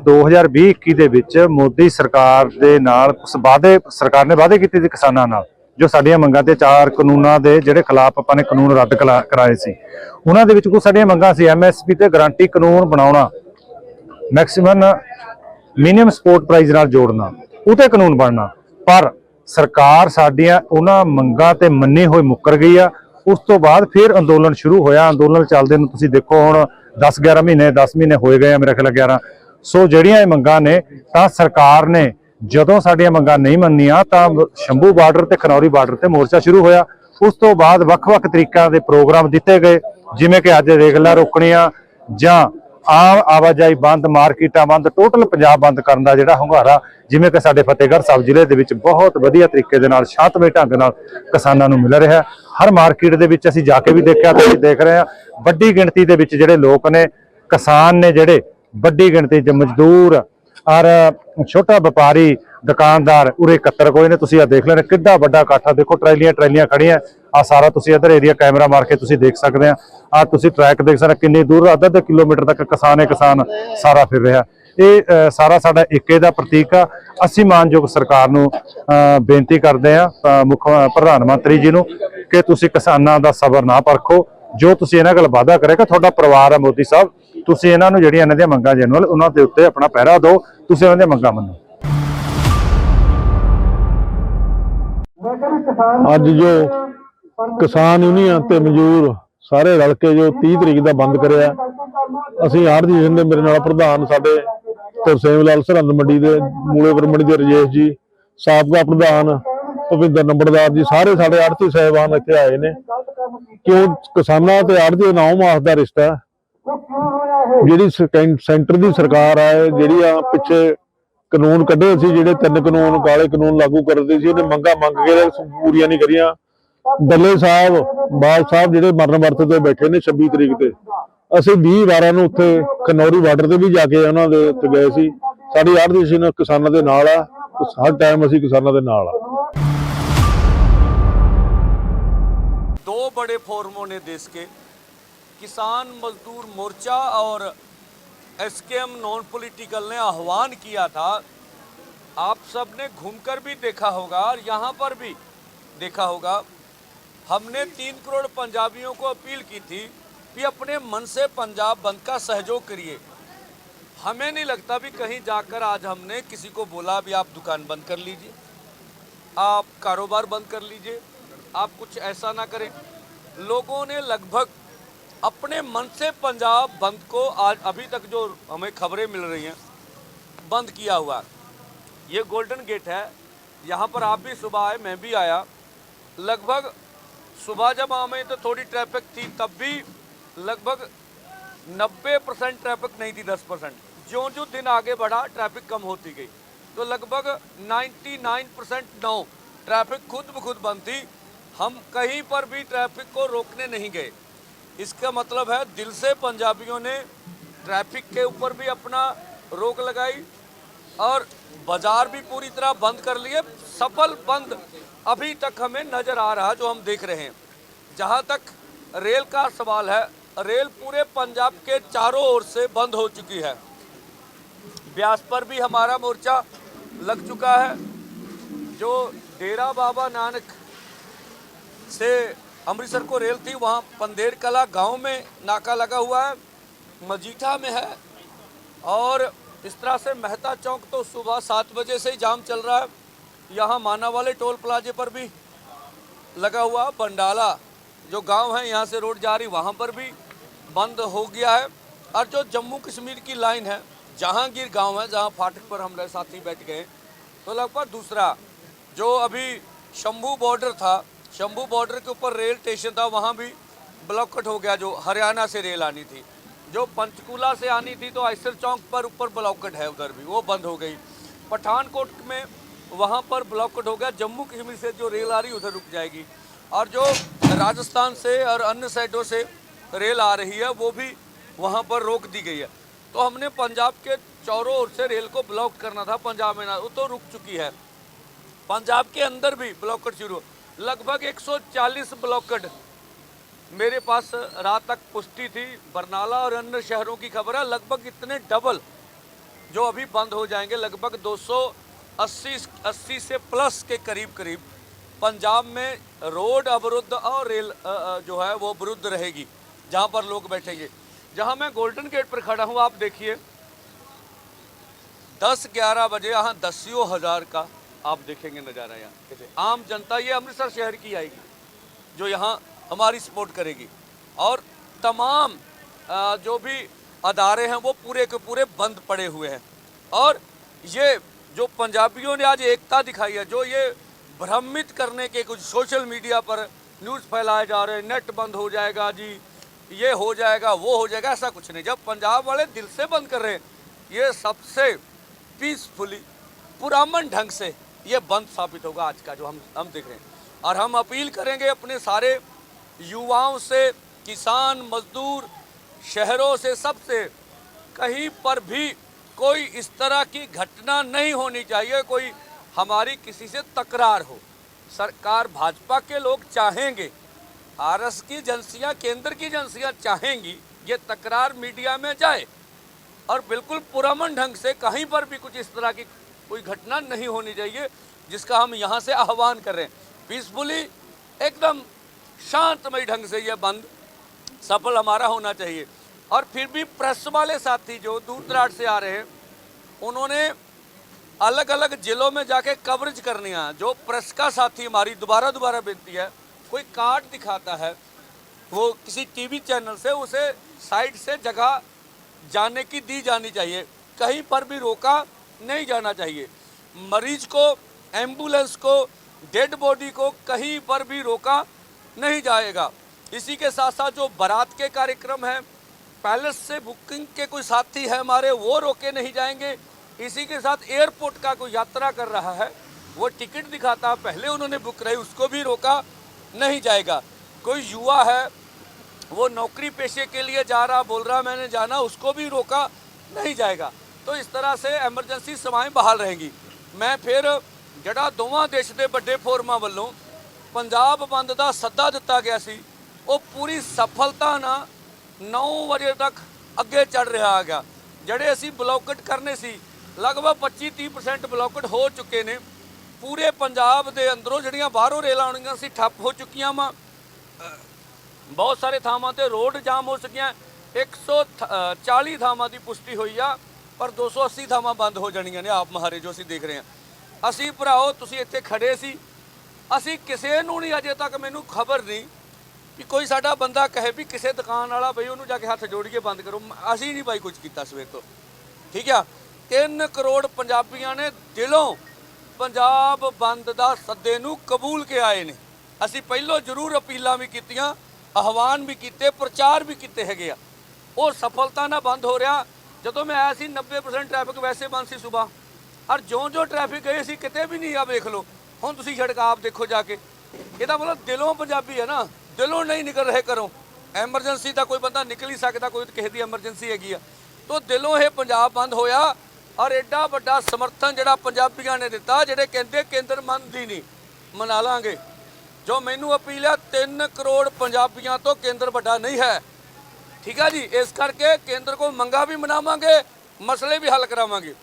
2020-21 ਦੇ ਵਿੱਚ ਮੋਦੀ ਸਰਕਾਰ ਦੇ ਨਾਲ ਕੁਝ ਵਾਅਦੇ, ਸਰਕਾਰ ਨੇ ਵਾਅਦੇ ਕੀਤੇ ਸੀ ਕਿਸਾਨਾਂ ਨਾਲ, ਜੋ ਸਾਡੀਆਂ ਮੰਗਾਂ ਤੇ ਚਾਰ ਕਾਨੂੰਨਾਂ ਦੇ ਜਿਹੜੇ ਖਿਲਾਫ ਆਪਾਂ ਨੇ ਕਾਨੂੰਨ ਰੱਦ ਕਰਾਏ ਸੀ। ਉਹਨਾਂ ਦੇ ਵਿੱਚ ਕੁਝ ਸਾਡੀਆਂ ਮੰਗਾਂ ਸੀ ਐਮਐਸਪੀ ਤੇ ਗਾਰੰਟੀ ਕਾਨੂੰਨ ਬਣਾਉਣਾ, ਮੈਕਸਿਮਮ ਮਿਨੀਮਮ ਸਪੋਰਟ ਪ੍ਰਾਈਸ ਨਾਲ ਜੋੜਨਾ ਉਹ ਤੇ ਕਾਨੂੰਨ ਬਣਨਾ। ਪਰ ਸਰਕਾਰ ਸਾਡੀਆਂ ਉਹਨਾਂ ਮੰਗਾਂ ਤੇ ਮੰਨੇ ਹੋਏ ਮੁੱਕਰ ਗਈ ਆ, ਉਸ ਤੋਂ ਬਾਅਦ ਫਿਰ ਅੰਦੋਲਨ ਸ਼ੁਰੂ ਹੋਇਆ। ਅੰਦੋਲਨ ਚੱਲਦੇ ਨੂੰ ਤੁਸੀਂ ਦੇਖੋ ਹੁਣ 10 11 ਮਹੀਨੇ 10 ਮਹੀਨੇ ਹੋਏ ਗਏ ਆ ਮੇਰੇ ਖਿਆਲ 11 ਸੋ ਜਿਹੜੀਆਂ ਇਹ ਮੰਗਾਂ ਨੇ, ਤਾਂ ਸਰਕਾਰ ਨੇ ਜਦੋਂ ਸਾਡੀਆਂ ਮੰਗਾਂ ਨਹੀਂ ਮੰਨੀਆਂ, ਤਾਂ ਸ਼ੰਭੂ ਬਾਰਡਰ ਤੇ ਖਨੌਰੀ ਬਾਰਡਰ ਤੇ ਮੋਰਚਾ ਸ਼ੁਰੂ ਹੋਇਆ। ਉਸ ਤੋਂ ਬਾਅਦ ਵੱਖ-ਵੱਖ ਤਰੀਕਿਆਂ ਦੇ ਪ੍ਰੋਗਰਾਮ ਦਿੱਤੇ ਗਏ, ਜਿਵੇਂ ਕਿ ਅੱਜ ਰੇਗਲਾ ਰੋਕਣੀਆਂ ਜਾਂ ਆਮ ਆਵਾਜਾਈ ਬੰਦ, ਮਾਰਕੀਟਾਂ ਬੰਦ, ਟੋਟਲ ਪੰਜਾਬ ਬੰਦ ਕਰਨ ਦਾ ਜਿਹੜਾ ਹੁੰਗਾਰਾ, ਜਿਵੇਂ ਕਿ ਸਾਡੇ ਫਤਿਹਗੜ੍ਹ ਸਾਹਿਬ ਜ਼ਿਲ੍ਹੇ ਦੇ ਵਿੱਚ ਬਹੁਤ ਵਧੀਆ ਤਰੀਕੇ ਦੇ ਨਾਲ, ਸ਼ਾਂਤਮਈ ਢੰਗ ਨਾਲ ਕਿਸਾਨਾਂ ਨੂੰ ਮਿਲ ਰਿਹਾ। ਹਰ ਮਾਰਕੀਟ ਦੇ ਵਿੱਚ ਅਸੀਂ ਜਾ ਕੇ ਵੀ ਦੇਖਿਆ ਤੇ ਦੇਖ ਰਹੇ ਹਾਂ, ਵੱਡੀ ਗਿਣਤੀ ਦੇ ਵਿੱਚ ਜਿਹੜੇ ਲੋਕ ਨੇ, ਕਿਸਾਨ ਨੇ ਜਿਹੜੇ ਵੱਡੀ ਗਿਣਤੀ 'ਚ ਮਜ਼ਦੂਰ ਔਰ ਛੋਟਾ ਵਪਾਰੀ, ਦੁਕਾਨਦਾਰ, ਉਰੇ ਇਕੱਤਰ ਕੋਈ ਨੇ ਤੁਸੀਂ ਆ ਦੇਖ ਲੈਣਾ ਕਿੱਡਾ ਵੱਡਾ ਇਕੱਠਾ ਦੇਖੋ, ਟਰੈਲੀਆਂ ਟਰੈਲੀਆਂ ਖੜੀਆਂ ਆ। ਸਾਰਾ ਤੁਸੀਂ ਇਧਰ ਏਰੀਆ ਕੈਮਰਾ ਮਾਰ ਕੇ ਤੁਸੀਂ ਦੇਖ ਸਕਦੇ ਆ। ਆ ਤੁਸੀਂ ਟਰੈਕ ਦੇਖ ਸਕਦੇ ਕਿੰਨੀ ਦੂਰ ਅੱਧਾ ਅੱਧਾ ਕਿਲੋਮੀਟਰ ਤੱਕ ਕਿਸਾਨ ਹੈ ਕਿਸਾਨ ਸਾਰਾ ਫਿਰ ਰਿਹਾ। ਇਹ ਸਾਰਾ ਸਾਡਾ ਏਕੇ ਦਾ ਪ੍ਰਤੀਕ ਆ। ਅਸੀਂ ਮਾਨਯੋਗ ਸਰਕਾਰ ਨੂੰ ਬੇਨਤੀ ਕਰਦੇ ਆ ਮੁੱਖ ਪ੍ਰਧਾਨ ਮੰਤਰੀ ਜੀ ਨੂੰ ਕਿ ਤੁਸੀਂ ਕਿਸਾਨਾਂ ਦਾ ਸਬਰ ਨਾ ਪਰਖੋ। ਜੋ ਤੁਸੀਂ ਇਹਨਾਂ ਕੋਲ ਵਾਅਦਾ ਕਰੇਗਾ ਤੁਹਾਡਾ ਪਰਿਵਾਰ ਹੈ ਮੋਦੀ ਸਾਹਿਬ ਤੁਸੀਂ ਇਹਨਾਂ ਨੂੰ ਜਿਹੜੀਆਂ ਇਹਨਾਂ ਦੀਆਂ ਮੰਗਾਂ ਜਨਰਲ, ਉਹਨਾਂ ਦੇ ਉੱਤੇ ਆਪਣਾ ਪਹਿਰਾ ਦਿਓ, ਤੁਸੀਂ ਉਹਨਾਂ ਦੀਆਂ ਮੰਗਾਂ ਮੰਨੋ। ਅੱਜ ਜੋ ਕਿਸਾਨ ਯੂਨੀਅਨ ਤੇ ਮਜ਼ਦੂਰ ਸਾਰੇ ਰਲ ਕੇ ਜੋ 30 ਤਰੀਕ ਦਾ ਬੰਦ ਕਰਿਆ, ਅਸੀਂ ਆੜ੍ਹਤੀ ਦੇ ਮੇਰੇ ਨਾਲ ਪ੍ਰਧਾਨ ਸਾਡੇ ਤਰਸੇਮ ਲਾਲ ਸਰਹੰਦ ਮੰਡੀ ਦੇ ਮੂਲੇਪੁਰ ਮੰਡੀ ਦੇ ਰਜੇਸ਼ ਜੀ, ਸਾਬਕਾ ਪ੍ਰਧਾਨ ਭੁਪਿੰਦਰ ਨੰਬਰਦਾਰ ਜੀ, ਸਾਰੇ ਸਾਡੇ ਆੜਤੀ ਸਹਿਬਾਨ ਇੱਥੇ ਆਏ ਨੇ। ਕਿਉਂ ਕਿਸਾਨਾਂ ਤੇ ਆੜਤੀ ਨੌ ਮਾਸ ਦਾ ਰਿਸ਼ਤਾ ਜਿਹੜੀ ਸੈਂਟਰ ਦੀ ਸਰਕਾਰ ਆ, ਜਿਹੜੀ ਆ ਪਿੱਛੇ ਕਾਨੂੰਨ ਕੱਢੇ ਸੀ, ਜਿਹੜੇ ਤਿੰਨ ਕਾਨੂੰਨ, ਕਾਲੇ ਕਾਨੂੰਨ ਲਾਗੂ ਕਰਦੇ ਸੀ, ਉਹਨੇ ਮੰਗਾ ਮੰਗ ਕੇ ਪੂਰੀਆਂ ਨਹੀਂ ਕਰੀਆਂ। ਬੱਲੇ ਸਾਹਿਬ, ਬਾਦ ਸਾਹਿਬ ਜਿਹੜੇ ਮਰਨ ਵਰਤ ਤੇ ਬੈਠੇ ਨੇ 26 ਤਰੀਕ ਤੇ, ਅਸੀਂ 20 ਵਾਰਾਂ ਨੂੰ ਉੱਥੇ ਖਨੌਰੀ ਬਾਰਡਰ ਤੇ ਵੀ ਜਾ ਕੇ ਉਹਨਾਂ ਦੇ ਉੱਤੇ ਗਏ ਸੀ। ਸਾਡੀ ਆਰਦੇਸ਼ੀ ਨਾਲ ਕਿਸਾਨਾਂ ਦੇ ਨਾਲ ਆ ਹਰ ਟਾਈਮ ਅਸੀਂ ਕਿਸਾਨਾਂ ਦੇ ਨਾਲ ਆ। ਦੋ ਬੜੇ ਫੋਰਮੋਂ ਨੇ ਦੇਸ਼ ਕੇ किसान मजदूर मोर्चा और एसकेएम नॉन पॉलिटिकल ने आह्वान किया था। आप सबने घूमकर भी देखा होगा और यहाँ पर भी देखा होगा। हमने तीन करोड़ पंजाबियों को अपील की थी कि अपने मन से पंजाब बंद का सहयोग करिए। हमें नहीं लगता भी कहीं जाकर आज हमने किसी को बोला भी आप दुकान बंद कर लीजिए, आप कारोबार बंद कर लीजिए, आप कुछ ऐसा ना करें। लोगों ने लगभग अपने मन से पंजाब बंद को आज अभी तक जो हमें खबरें मिल रही हैं, बंद किया हुआ। ये गोल्डन गेट है। यहाँ पर आप भी सुबह आए, मैं भी आया। लगभग सुबह जब हमें तो थोड़ी ट्रैफ़िक थी, तब भी लगभग 90 परसेंट ट्रैफ़िक नहीं थी 10 परसेंट। जो जो दिन आगे बढ़ा ट्रैफ़िक कम होती गई। तो लगभग 99 परसेंट नौ ट्रैफ़िक खुद ब खुद बंद थी। हम कहीं पर भी ट्रैफ़िक को रोकने नहीं गए। इसका मतलब है दिल से पंजाबियों ने ट्रैफ़िक के ऊपर भी अपना रोक लगाई और बाज़ार भी पूरी तरह बंद कर लिए। सफल बंद अभी तक हमें नज़र आ रहा जो हम देख रहे हैं। जहाँ तक रेल का सवाल है, रेल पूरे पंजाब के चारों ओर से बंद हो चुकी है। ब्यास पर भी हमारा मोर्चा लग चुका है, जो डेरा बाबा नानक से अमृतसर को रेल थी, वहाँ पंदेर कला गाँव में नाका लगा हुआ है, मजीठा में है। और इस तरह से मेहता चौक तो सुबह सात बजे से ही जाम चल रहा है। यहाँ माना वाले टोल प्लाजे पर भी लगा हुआ बंडाला, जो गाँव है, यहाँ से रोड जा रही, वहाँ पर भी बंद हो गया है। और जो जम्मू कश्मीर की लाइन है, जहांगीर गाँव है, जहाँ फाटक पर हमारे साथी बैठ गए तो लगभग दूसरा, जो अभी शंभू बॉर्डर था शंभू बॉर्डर के ऊपर रेल स्टेशन था, वहाँ भी ब्लॉकट हो गया जो हरियाणा से रेल आनी थी। जो पंचकूला से आनी थी तो आयसर चौक पर ऊपर ब्लॉकट है उधर भी, वो बंद हो गई। पठानकोट में वहाँ पर ब्लॉकट हो गया, जम्मू कश्मीर से जो रेल आ रही उधर रुक जाएगी। और जो राजस्थान से और अन्य साइडों से रेल आ रही है, वो भी वहाँ पर रोक दी गई है। तो हमने पंजाब के चारों ओर से रेल को ब्लॉक करना था, पंजाब में ना, वो तो रुक चुकी है। पंजाब के अंदर भी ब्लॉकट शुरू लगभग 140 ब्लॉकट मेरे पास रात तक पुष्टि थी, बरनाला और अन्य शहरों की खबर। है लगभग इतने डबल जो अभी बंद हो जाएँगे, लगभग 280 80 से प्लस के करीब करीब। पंजाब में रोड अवरुद्ध और रेल जो है वो अवरुद्ध रहेगी, जहाँ पर लोग बैठेंगे। जहाँ मैं गोल्डन गेट पर खड़ा हूँ, आप देखिए, दस ग्यारह बजे, यहाँ दसियों हज़ार का आप देखेंगे नज़ारा यहाँ। कैसे आम जनता ये अमृतसर शहर की आएगी जो यहाँ हमारी सपोर्ट करेगी। और तमाम जो भी अदारे हैं वो पूरे के पूरे बंद पड़े हुए हैं। और ये जो पंजाबियों ने आज एकता दिखाई है जो ये भ्रमित करने के कुछ सोशल मीडिया पर न्यूज़ फैलाए जा रहे हैं नेट बंद हो जाएगा जी ये हो जाएगा वो हो जाएगा ऐसा कुछ नहीं। जब पंजाब वाले दिल से बंद कर रहे हैं ये सबसे पीसफुली पुरामन ढंग से ये बंद साबित होगा आज का जो हम हम देख रहे हैं। और हम अपील करेंगे अपने सारे युवाओं से, किसान, मजदूर, शहरों से, सबसे, कहीं पर भी कोई इस तरह की घटना नहीं होनी चाहिए, कोई हमारी किसी से तकरार हो। सरकार भाजपा के लोग चाहेंगे, आरएस की एजेंसियाँ केंद्र की एजेंसियाँ चाहेंगी, ये तकरार मीडिया में जाए। और बिल्कुल पुरमन ढंग से कहीं पर भी कुछ इस तरह की कोई घटना नहीं होनी चाहिए जिसका हम यहाँ से आह्वान कर। रहे हैं पीसफुली एकदम शांतमय ढंग से यह बंद सफल हमारा होना चाहिए। और फिर भी प्रेस वाले साथी जो दूर दराज से आ रहे हैं, उन्होंने अलग अलग जिलों में जाके कवरेज करनी है। जो प्रेस का साथी हमारी दोबारा दोबारा बेनती है, कोई कार्ड दिखाता है, वो किसी टीवी चैनल से उसे साइड से जगह जाने की दी जानी चाहिए। कहीं पर भी रोका नहीं जाना चाहिए। मरीज़ को, एंबुलेंस को, डेड बॉडी को कहीं पर भी रोका नहीं जाएगा। इसी के साथ साथ जो बारात के कार्यक्रम हैं, पैलेस से बुकिंग के कोई साथी है हमारे, वो रोके नहीं जाएँगे। इसी के साथ एयरपोर्ट का कोई यात्रा कर रहा है, वो टिकट दिखाता, पहले उन्होंने बुक कराई, उसको भी रोका नहीं जाएगा। कोई युवा है, वो नौकरी पेशे के लिए जा रहा, बोल रहा, मैंने जाना, उसको भी रोका नहीं जाएगा। तो इस तरह से ਐਮਰਜੈਂਸੀ ਸੇਵਾਵਾਂ ਬਹਾਲ ਰਹੇਗੀ। ਮੈਂ ਫਿਰ ਜਿਹੜਾ ਦੋਵਾਂ ਦੇਸ਼ ਦੇ ਵੱਡੇ ਫੋਰਮਾਂ ਵੱਲੋਂ ਪੰਜਾਬ ਬੰਦ ਦਾ ਸੱਦਾ ਦਿੱਤਾ ਗਿਆ ਸੀ, ਉਹ ਪੂਰੀ ਸਫਲਤਾ ਨਾਲ 9 ਵਜੇ ਤੱਕ ਅੱਗੇ ਚੱਲ ਰਿਹਾ ਹੈਗਾ। ਜਿਹੜੇ ਅਸੀਂ ਬਲੌਕਟ ਕਰਨੇ ਸੀ, ਲਗਭਗ 25-30% ਬਲੌਕਟ ਹੋ ਚੁੱਕੇ ਨੇ। ਪੂਰੇ ਪੰਜਾਬ ਦੇ ਅੰਦਰੋਂ ਜਿਹੜੀਆਂ ਬਾਹਰੋਂ ਰੇਲਾਂ ਆਉਣੀਆਂ ਸੀ ਠੱਪ ਹੋ ਚੁੱਕੀਆਂ ਵਾ। ਬਹੁਤ ਸਾਰੇ ਥਾਵਾਂ ਤੇ ਰੋਡ ਜਾਮ ਹੋ ਚੁੱਕੀਆਂ 140 ਥਾਵਾਂ ਦੀ ਪੁਸ਼ਟੀ ਹੋਈ ਆ। ਪਰ 280 ਥਾਵਾਂ ਬੰਦ ਹੋ ਜਾਣੀਆਂ ਨੇ ਆਪ ਮਹਾਰੇ ਜੋ ਅਸੀਂ ਦੇਖ ਰਹੇ ਹਾਂ। ਅਸੀਂ ਭਰਾਓ, ਤੁਸੀਂ ਇੱਥੇ ਖੜੇ ਸੀ। ਅਸੀਂ ਕਿਸੇ ਨੂੰ ਨਹੀਂ ਅਜੇ ਤੱਕ ਮੈਨੂੰ ਖਬਰ ਨਹੀਂ ਵੀ ਕੋਈ ਸਾਡਾ ਬੰਦਾ ਕਹੇ ਵੀ ਕਿਸੇ ਦੁਕਾਨ ਵਾਲਾ ਬਈ ਉਹਨੂੰ ਜਾ ਕੇ ਹੱਥ ਜੋੜੀਏ, ਬੰਦ ਕਰੋ। ਅਸੀਂ ਨਹੀਂ ਬਾਈ ਕੁਝ ਕੀਤਾ ਸਵੇਰ ਤੋਂ। ਠੀਕ ਆ? 3 ਕਰੋੜ ਪੰਜਾਬੀਆਂ ਨੇ ਦਿਲੋਂ ਪੰਜਾਬ ਬੰਦ ਦਾ ਸੱਦੇ ਨੂੰ ਕਬੂਲ ਕੇ ਆਏ ਨੇ। ਅਸੀਂ ਪਹਿਲਾਂ ਜ਼ਰੂਰ ਅਪੀਲਾਂ ਵੀ ਕੀਤੀਆਂ, ਆਹਵਾਨ ਵੀ ਕੀਤੇ, ਪ੍ਰਚਾਰ ਵੀ ਕੀਤੇ ਹੈਗੇ ਆ। ਉਹ ਸਫਲਤਾ ਨਾਲ ਬੰਦ ਹੋ ਰਿਹਾ। ਜਦੋਂ ਮੈਂ ਆਇਆ ਸੀ 90% ਟ੍ਰੈਫਿਕ ਵੈਸੇ ਬੰਦ ਸੀ ਸਵੇਰ। ਔਰ ਜਿਉਂ ਜਿਉਂ ਟ੍ਰੈਫਿਕ ਗਏ ਸੀ, ਕਿਤੇ ਵੀ ਨਹੀਂ ਆ, ਵੇਖ ਲਓ। ਹੁਣ ਤੁਸੀਂ ਸੜਕ ਆਪ ਦੇਖੋ ਜਾ ਕੇ। ਇਹਦਾ ਮਤਲਬ ਦਿਲੋਂ ਪੰਜਾਬੀ ਹੈ ਨਾ। ਦਿਲੋਂ ਨਹੀਂ ਨਿਕਲ ਰਹੇ ਘਰੋਂ। ਐਮਰਜੈਂਸੀ ਦਾ ਕੋਈ ਬੰਦਾ ਨਿਕਲ ਹੀ ਸਕਦਾ, ਕੋਈ ਕਿਸੇ ਦੀ ਐਮਰਜੈਂਸੀ ਹੈਗੀ ਆ। ਤੋਂ ਦਿਲੋਂ ਇਹ ਪੰਜਾਬ ਬੰਦ ਹੋਇਆ। ਔਰ ਐਡਾ ਵੱਡਾ ਸਮਰਥਨ ਜਿਹੜਾ ਪੰਜਾਬੀਆਂ ਨੇ ਦਿੱਤਾ, ਜਿਹੜੇ ਕਹਿੰਦੇ ਕੇਂਦਰ ਮੰਨਦੀ ਨਹੀਂ, ਮਨਾ ਲਾਂਗੇ। ਜੋ ਮੈਨੂੰ ਅਪੀਲ ਹੈ 3 ਕਰੋੜ ਪੰਜਾਬੀਆਂ ਤੋਂ ਕੇਂਦਰ ਵੱਡਾ ਨਹੀਂ ਹੈ। ਠੀਕ ਆ ਜੀ, ਇਸ ਕਰਕੇ ਕੇਂਦਰ ਕੋਲ ਮੰਗਾ ਵੀ ਮਨਾਵਾਂਗੇ, ਮਸਲੇ ਵੀ ਹੱਲ ਕਰਾਵਾਂਗੇ।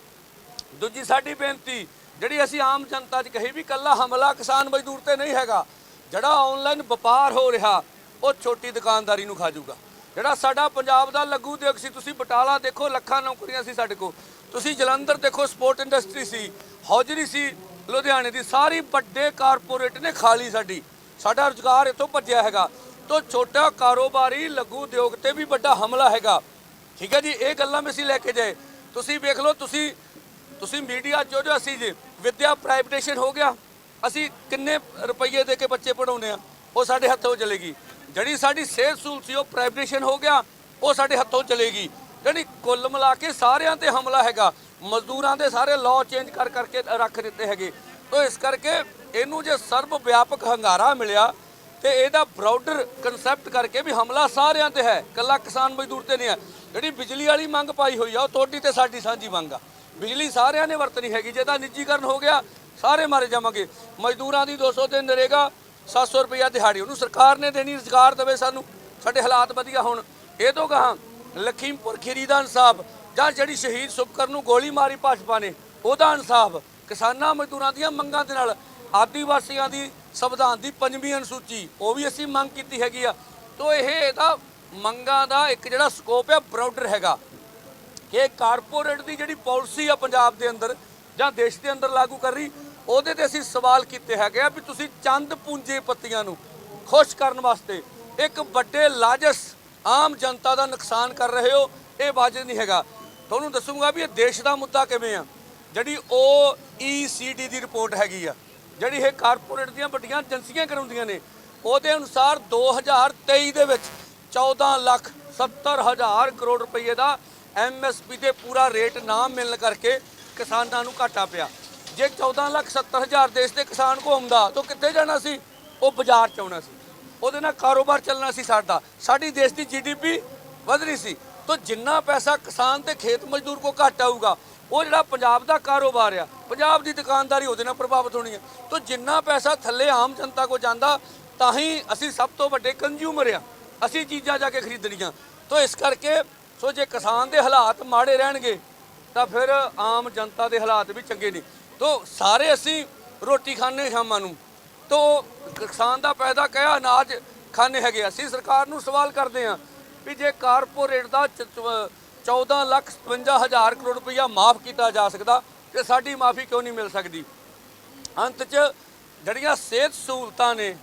ਦੂਜੀ ਸਾਡੀ ਬੇਨਤੀ, ਜਿਹੜੀ ਅਸੀਂ ਆਮ ਜਨਤਾ 'ਚ ਕਹੀ ਵੀ ਕੱਲਾ ਹਮਲਾ ਕਿਸਾਨ ਮਜ਼ਦੂਰ ਤੇ ਨਹੀਂ ਹੈਗਾ, ਜਿਹੜਾ ਆਨਲਾਈਨ ਵਪਾਰ ਹੋ ਰਿਹਾ, ਉਹ ਛੋਟੀ ਦੁਕਾਨਦਾਰੀ ਨੂੰ ਖਾ ਜਾਊਗਾ ਜਿਹੜਾ ਸਾਡਾ ਪੰਜਾਬ ਦਾ ਲਘੂ ਉਦਯੋਗ ਸੀ, ਤੁਸੀਂ ਬਟਾਲਾ ਦੇਖੋ, ਲੱਖਾਂ ਨੌਕਰੀਆਂ ਸੀ ਸਾਡੇ ਕੋਲ। ਤੁਸੀਂ ਜਲੰਧਰ ਦੇਖੋ, ਸਪੋਰਟ ਇੰਡਸਟਰੀ ਸੀ, ਹੌਜਰੀ ਸੀ, ਲੁਧਿਆਣੇ ਦੀ ਸਾਰੀ ਵੱਡੇ ਕਾਰਪੋਰੇਟ ਨੇ ਖਾ ਲਈ ਸਾਡੀ। ਸਾਡਾ ਰੁਜ਼ਗਾਰ ਇੱਥੋਂ ਭੱਜਿਆ ਹੈਗਾ। ਤੋਂ ਛੋਟਾ ਕਾਰੋਬਾਰੀ ਲਘੂ ਉਦਯੋਗ ਤੇ ਵੀ ਵੱਡਾ ਹਮਲਾ ਹੈਗਾ। ਠੀਕ ਹੈ ਜੀ, ਇਹ ਗੱਲਾਂ ਵੀ ਅਸੀਂ ਲੈ ਕੇ ਜਾਏ। ਤੁਸੀਂ ਵੇਖ ਲਓ, ਤੁਸੀਂ ਤੁਸੀਂ ਮੀਡੀਆ ਜੋ ਜੋ ਅਸੀਂ ਜੀ, ਵਿਦਿਆ ਪ੍ਰਾਈਵੇਟੇਸ਼ਨ ਹੋ ਗਿਆ, ਅਸੀਂ ਕਿੰਨੇ ਰੁਪਈਏ ਦੇ ਕੇ ਬੱਚੇ ਪੜਾਉਂਦੇ ਆ ਉਹ ਸਾਡੇ ਹੱਥੋਂ ਚਲੇਗੀ। ਜਿਹੜੀ ਸਾਡੀ ਸਿਹਤ ਸਹੂਲਤ ਸੀ, ਉਹ ਪ੍ਰਾਈਵੇਟੇਸ਼ਨ ਹੋ ਗਿਆ, ਉਹ ਸਾਡੇ ਹੱਥੋਂ ਚਲੇਗੀ। ਯਾਨੀ ਕੁੱਲ ਮਿਲਾ ਕੇ ਸਾਰਿਆਂ ਤੇ ਹਮਲਾ ਹੈਗਾ। ਮਜ਼ਦੂਰਾਂ ਦੇ ਸਾਰੇ ਲਾਅ ਚੇਂਜ ਕਰ ਕਰਕੇ ਰੱਖ ਦਿੱਤੇ ਹੈਗੇ। ਤੋਂ ਇਸ ਕਰਕੇ ਇਹਨੂੰ ਜੇ ਸਰਬ ਵਿਆਪਕ ਹੰਗਾਰਾ ਮਿਲਿਆ ਤੇ ਇਹਦਾ ਬਰਾਡਰ ਕਨਸੈਪਟ ਕਰਕੇ ਵੀ ਹਮਲਾ ਸਾਰਿਆਂ ਤੇ ਹੈ ਕੱਲਾ ਕਿਸਾਨ ਮਜ਼ਦੂਰ ਤੇ ਨਹੀਂ ਹੈ। ਜਿਹੜੀ ਬਿਜਲੀ ਵਾਲੀ ਮੰਗ ਪਾਈ ਹੋਈ ਆ, ਉਹ ਤੁਹਾਡੀ ਤੇ ਸਾਡੀ ਸਾਂਝੀ ਮੰਗ ਆ। ਬਿਜਲੀ ਸਾਰਿਆਂ ਨੇ ਵਰਤਣੀ ਹੈਗੀ, ਜੇ ਨਿੱਜੀਕਰਨ ਹੋ ਗਿਆ, ਸਾਰੇ ਮਾਰੇ ਜਾਵਾਂਗੇ। ਮਜ਼ਦੂਰਾਂ ਦੀ 200 ਤੇ ਨਰੇਗਾ 700 ਰੁਪਇਆ ਦਿਹਾੜੀ ਉਹਨੂੰ ਸਰਕਾਰ ਨੇ ਦੇਣੀ, ਰੁਜ਼ਗਾਰ ਦੇਵੇ ਸਾਨੂੰ। ਸਾਡੇ ਹਾਲਾਤ ਵਧੀਆ ਹੋਣ। ਇਹ ਤੋਂ ਕਹਾਂ ਲਖੀਮਪੁਰ ਖੀਰੀ ਦਾ ਇਨਸਾਫ, ਜਾਂ ਜਿਹੜੀ ਸ਼ਹੀਦ ਸੁਪਕਰ ਨੂੰ ਗੋਲੀ ਮਾਰੀ ਭਾਜਪਾ ਨੇ, ਉਹਦਾ ਇਨਸਾਫ ਕਿਸਾਨਾਂ ਮਜ਼ਦੂਰਾਂ ਦੀਆਂ ਮੰਗਾਂ ਦੇ ਨਾਲ, ਆਦੀਵਾਸੀਆਂ ਦੀ ਸੰਵਿਧਾਨ ਦੀ ਪੰਜਵੀਂ ਅਨੁਸੂਚੀ, ਉਹ ਵੀ ਅਸੀਂ ਮੰਗ ਕੀਤੀ ਹੈਗੀ ਆ। ਤੋ ਇਹ ਇਹਦਾ ਮੰਗਾਂ ਦਾ ਇੱਕ ਜਿਹੜਾ ਸਕੋਪ ਹੈ ਬਰਾਡਰ ਹੈਗਾ। ਕਿ ਕਾਰਪੋਰੇਟ ਦੀ ਜਿਹੜੀ ਪਾਲਿਸੀ ਆ ਪੰਜਾਬ ਦੇ ਅੰਦਰ ਜਾਂ ਦੇਸ਼ ਦੇ ਅੰਦਰ ਲਾਗੂ ਕਰ ਰਹੀ, ਉਹਦੇ ਤੇ ਅਸੀਂ ਸਵਾਲ ਕੀਤੇ ਹੈਗੇ ਆ ਵੀ ਤੁਸੀਂ ਚੰਦ ਪੂੰਜੇ ਪੱਤੀਆਂ ਨੂੰ ਖੁਸ਼ ਕਰਨ ਵਾਸਤੇ ਇੱਕ ਵੱਡੇ ਲਾਜਸ ਆਮ ਜਨਤਾ ਦਾ ਨੁਕਸਾਨ ਕਰ ਰਹੇ ਹੋ, ਇਹ ਵਾਜਬ ਨਹੀਂ ਹੈਗਾ। ਤੁਹਾਨੂੰ ਦੱਸੂਗਾ ਵੀ ਇਹ ਦੇਸ਼ ਦਾ ਮੁੱਦਾ ਕਿਵੇਂ ਆ। ਜਿਹੜੀ ਉਹ ਈਸੀਡੀ ਦੀ ਰਿਪੋਰਟ ਹੈਗੀ ਆ ਜਿਹੜੀ ਇਹ ਕਾਰਪੋਰੇਟ ਦੀਆਂ ਵੱਡੀਆਂ ਏਜੰਸੀਆਂ ਕਰਾਉਂਦੀਆਂ ਨੇ, ਉਹਦੇ ਅਨੁਸਾਰ 2023 ਦੇ ਵਿੱਚ 14 ਲੱਖ 70 ਹਜ਼ਾਰ ਕਰੋੜ ਰੁਪਏ ਦਾ ਐਮਐਸਪੀ ਤੇ ਪੂਰਾ ਰੇਟ ਨਾ ਮਿਲਣ ਕਰਕੇ ਕਿਸਾਨਾਂ ਨੂੰ ਘਾਟਾ ਪਿਆ। ਜੇ 14 ਲੱਖ 70 ਹਜ਼ਾਰ ਦੇਸ਼ ਦੇ ਕਿਸਾਨ ਕੋ ਆਉਂਦਾ ਤਾਂ ਕਿੱਥੇ ਜਾਣਾ ਸੀ? ਉਹ ਬਾਜ਼ਾਰ ਚ ਆਉਣਾ ਸੀ। ਉਹਦੇ ਨਾਲ ਕਾਰੋਬਾਰ ਚੱਲਣਾ ਸੀ ਸਾਡਾ। ਸਾਡੀ ਦੇਸ਼ ਦੀ ਜੀਡੀਪੀ ਰਹੀ ਸੀ। ਤਾਂ ਜਿੰਨਾ ਪੈਸਾ ਕਿਸਾਨ ਤੇ ਖੇਤ ਮਜ਼ਦੂਰ ਕੋ ਘੱਟ ਆਊਗਾ ਉਹ ਜਿਹੜਾ ਪੰਜਾਬ ਦਾ ਕਾਰੋਬਾਰ ਆ, ਪੰਜਾਬ ਦੀ ਦੁਕਾਨਦਾਰੀ ਉਹਦੇ ਨਾਲ ਪ੍ਰਭਾਵਿਤ ਹੋਣੀ ਹੈ ਤਾਂ ਜਿੰਨਾ ਪੈਸਾ ਥੱਲੇ ਆਮ ਜਨਤਾ ਕੋ ਜਾਂਦਾ, ਤਾਂ ਹੀ ਅਸੀਂ ਸਭ ਤੋਂ ਵੱਡੇ ਕੰਜ਼ਿਊਮਰ ਆ। ਅਸੀਂ ਚੀਜ਼ਾਂ ਜਾ ਕੇ ਖਰੀਦਣੀਆਂ। ਤਾਂ ਇਸ ਕਰਕੇ, ਸੋ ਜੇ ਕਿਸਾਨ ਦੇ ਹਾਲਾਤ ਮਾੜੇ ਰਹਿਣਗੇ, ਤਾਂ ਫਿਰ ਆਮ ਜਨਤਾ ਦੇ ਹਾਲਾਤ ਵੀ ਚੰਗੇ ਨਹੀਂ ਤਾਂ ਸਾਰੇ ਅਸੀਂ ਰੋਟੀ ਖਾਣੇ ਸ਼ਾਮਾਂ ਨੂੰ। ਤੋ ਕਿਸਾਨ ਦਾ ਪੈਦਾ ਕਿਹਾ ਅਨਾਜ ਖਾਣੇ ਹੈਗੇ ਅਸੀਂ ਸਰਕਾਰ ਨੂੰ ਸਵਾਲ ਕਰਦੇ ਹਾਂ ਵੀ ਜੇ ਕਾਰਪੋਰੇਟ ਦਾ 14 ਲੱਖ 57 ਹਜ਼ਾਰ ਕਰੋੜ ਰੁਪਈਆ ਮਾਫ ਕੀਤਾ ਜਾ ਸਕਦਾ ਤੇ ਸਾਡੀ ਮਾਫੀ ਕਿਉਂ ਨਹੀਂ ਮਿਲ ਸਕਦੀ? ਅੰਤ 'ਚ ਜਿਹੜੀਆਂ ਸਿਹਤ ਸਹੂਲਤਾਂ ਨੇ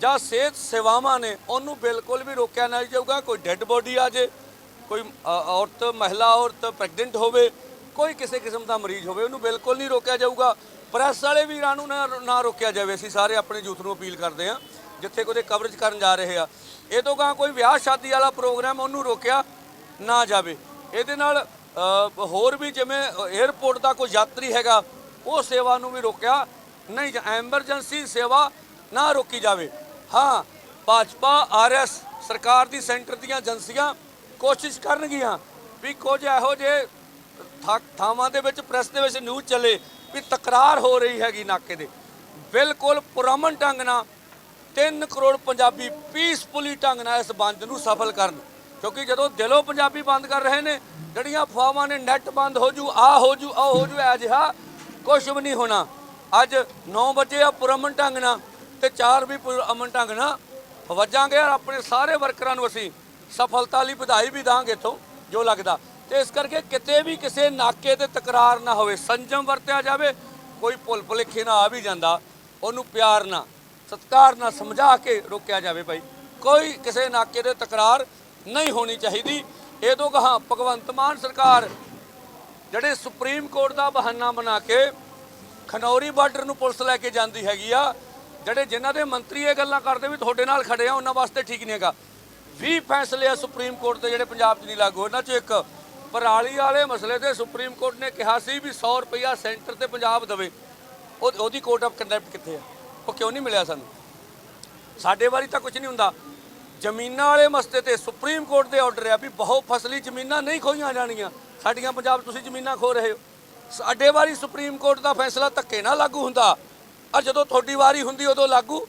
ਜਾਂ ਸਿਹਤ ਸੇਵਾਵਾਂ ਨੇ, ਉਹਨੂੰ ਬਿਲਕੁਲ ਵੀ ਰੋਕਿਆ ਨਾ ਜਾਊਗਾ। ਕੋਈ ਡੈੱਡ ਬੋਡੀ ਆ ਜੇ, ਕੋਈ ਔਰਤ, ਮਹਿਲਾ ਔਰਤ ਪ੍ਰੈਗਨੈਂਟ ਹੋਵੇ, ਕੋਈ ਕਿਸੇ ਕਿਸਮ ਦਾ ਮਰੀਜ਼ ਹੋਵੇ, ਉਹਨੂੰ ਬਿਲਕੁਲ ਨਹੀਂ ਰੋਕਿਆ ਜਾਊਗਾ। ਪ੍ਰੈਸ ਵਾਲੇ ਵੀਰਾਂ ਨੂੰ ਨਾ ਰੋਕਿਆ ਜਾਵੇ। ਅਸੀਂ ਸਾਰੇ ਆਪਣੇ ਯੂਥ ਨੂੰ ਅਪੀਲ ਕਰਦੇ ਹਾਂ, ਜਿੱਥੇ ਕੋਈ ਕਵਰੇਜ ਕਰਨ ਜਾ ਰਹੇ ਆ। ਇਹ ਤੋਂ ਗਾਂ ਕੋਈ ਵਿਆਹ ਸ਼ਾਦੀ ਵਾਲਾ ਪ੍ਰੋਗਰਾਮ ਉਹਨੂੰ ਰੋਕਿਆ ਨਾ ਜਾਵੇ। ਇਹਦੇ ਨਾਲ ਹੋਰ ਵੀ ਜਿਵੇਂ 에ਅਰਪੋਰਟ ਦਾ ਕੋਈ ਯਾਤਰੀ ਹੈਗਾ, ਉਹ ਸੇਵਾ ਨੂੰ ਵੀ ਰੋਕਿਆ। ਨਹੀਂ ਜਾਂ ਐਮਰਜੈਂਸੀ ਸੇਵਾ ਨਾ ਰੋਕੀ ਜਾਵੇ। ਹਾਂ, ਭਾਜਪਾ ਆਰਐਸ ਸਰਕਾਰ ਦੀ ਸੈਂਟਰ ਦੀਆਂ ਏਜੰਸੀਆਂ ਕੋਸ਼ਿਸ਼ ਕਰਨਗੀਆਂ ਵੀ ਕੁਝ ਇਹੋ ਜਿਹੇ ਥਾ- ਥਾਵਾਂ ਦੇ ਵਿੱਚ ਪ੍ਰੈਸ ਦੇ ਵਿੱਚ ਨਿਊਜ਼ ਚੱਲੇ ਵੀ ਤਕਰਾਰ ਹੋ ਰਹੀ ਹੈਗੀ ਨਾਕੇ ਦੇ ਬਿਲਕੁਲ ਪੁਰਾਮਨ ਢੰਗ ਨਾਲ 3 ਕਰੋੜ ਪੰਜਾਬੀ ਪੀਸਫੁਲੀ ਢੰਗ ਨਾਲ ਇਸ ਬੰਦ ਨੂੰ ਸਫਲ ਕਰਨ। ਕਿਉਂਕਿ ਜਦੋਂ ਦਿਲੋਂ ਪੰਜਾਬੀ ਬੰਦ ਕਰ ਰਹੇ ਨੇ, ਜਿਹੜੀਆਂ ਅਫਵਾਹਾਂ ਨੇ ਨੈਟ ਬੰਦ ਹੋ ਜੂ ਆ ਹੋ ਜੂ ਆ ਹੋ ਜੂ ਐ ਜਿਹਾ ਕੁਝ ਵੀ ਨਹੀਂ ਹੋਣਾ। ਅੱਜ 9 ਵਜੇ ਆ ਪੁਰਮਨ ਢੰਗ ਨਾਲ ਤੇ 4 ਵੀ ਅਮਨ ਢੰਗ ਨਾਲ ਵਜਾਂਗੇ ਔਰ ਆਪਣੇ ਸਾਰੇ ਵਰਕਰਾਂ ਨੂੰ ਅਸੀਂ ਸਫਲਤਾ ਲਈ ਵਧਾਈ ਵੀ ਦਾਂਗੇ ਇਥੋਂ, ਜੋ ਲੱਗਦਾ। ਤੇ ਇਸ ਕਰਕੇ ਕਿਤੇ ਵੀ ਕਿਸੇ ਨਾਕੇ ਤੇ ਤਕਰਾਰ ਨਾ ਹੋਵੇ, ਸੰਜਮ ਵਰਤਿਆ ਜਾਵੇ, ਕੋਈ ਭੁੱਲ ਭੁਲੇਖੇ ਨਾ ਆ ਵੀ ਜਾਂਦਾ, ਉਹਨੂੰ ਪਿਆਰ ਨਾਲ, ਸਤਿਕਾਰ ਨਾਲ ਸਮਝਾ ਕੇ ਰੋਕਿਆ ਜਾਵੇ ਭਾਈ। ਕੋਈ ਕਿਸੇ ਨਾਕੇ ਤੇ ਤਕਰਾਰ ਨਹੀਂ ਹੋਣੀ ਚਾਹੀਦੀ। ਇਹ ਤੋਂ ਕਹਾ ਭਗਵੰਤ ਮਾਨ ਸਰਕਾਰ ਜਿਹੜੇ ਸੁਪਰੀਮ ਕੋਰਟ ਦਾ ਬਹਾਨਾ ਬਣਾ ਕੇ ਖਨੌਰੀ ਬਾਰਡਰ ਨੂੰ ਪੁਲਿਸ ਲੈ ਕੇ ਜਾਂਦੀ ਹੈਗੀ ਆ, ਜਿਹੜੇ ਜਿਨ੍ਹਾਂ ਦੇ ਮੰਤਰੀ ਇਹ ਗੱਲਾਂ ਕਰਦੇ ਵੀ ਤੁਹਾਡੇ ਨਾਲ ਖੜੇ ਆ, ਉਹਨਾਂ ਵਾਸਤੇ ਠੀਕ ਨਹੀਂ ਹੈਗਾ। 20 ਫੈਸਲੇ ਆ ਸੁਪਰੀਮ ਕੋਰਟ ਦੇ ਜਿਹੜੇ ਪੰਜਾਬ 'ਚ ਨਹੀਂ ਲਾਗੂ ਉਹਨਾਂ 'ਚੋਂ ਇੱਕ ਪਰਾਲੀ ਵਾਲੇ ਮਸਲੇ ਤੇ ਸੁਪਰੀਮ ਕੋਰਟ ਨੇ ਕਿਹਾ ਸੀ ਵੀ 100 ਰੁਪਇਆ ਸੈਂਟਰ ਤੇ ਪੰਜਾਬ ਦੇਵੇ। ਉਹ ਉਹਦੀ ਕੋਰਟ ਆਫ ਕੰਡੈਕਟ ਕਿੱਥੇ ਆ? ਉਹ ਕਿਉਂ ਨਹੀਂ ਮਿਲਿਆ ਸਾਨੂੰ? ਸਾਡੇ ਵਾਰੀ ਤਾਂ ਕੁਝ ਨਹੀਂ ਹੁੰਦਾ। ਜ਼ਮੀਨਾਂ ਵਾਲੇ ਮਸਤੇ ਤੇ ਸੁਪਰੀਮ ਕੋਰਟ ਦੇ ਆਰਡਰ ਆ ਵੀ ਬਹੁ ਫਸਲੀ ਜ਼ਮੀਨਾਂ ਨਹੀਂ ਖੋਈਆਂ ਜਾਣਗੀਆਂ ਸਾਡੀਆਂ ਪੰਜਾਬ ਤੁਸੀਂ ਜ਼ਮੀਨਾਂ ਖੋ ਰਹੇ ਹੋ। ਸਾਡੇ ਵਾਰੀ ਸੁਪਰੀਮ ਕੋਰਟ ਦਾ ਫੈਸਲਾ ਧੱਕੇ ਨਾਲ ਲਾਗੂ ਹੁੰਦਾ। ਔਰ ਜਦੋਂ ਤੁਹਾਡੀ ਵਾਰੀ ਹੁੰਦੀ, ਉਦੋਂ ਲਾਗੂ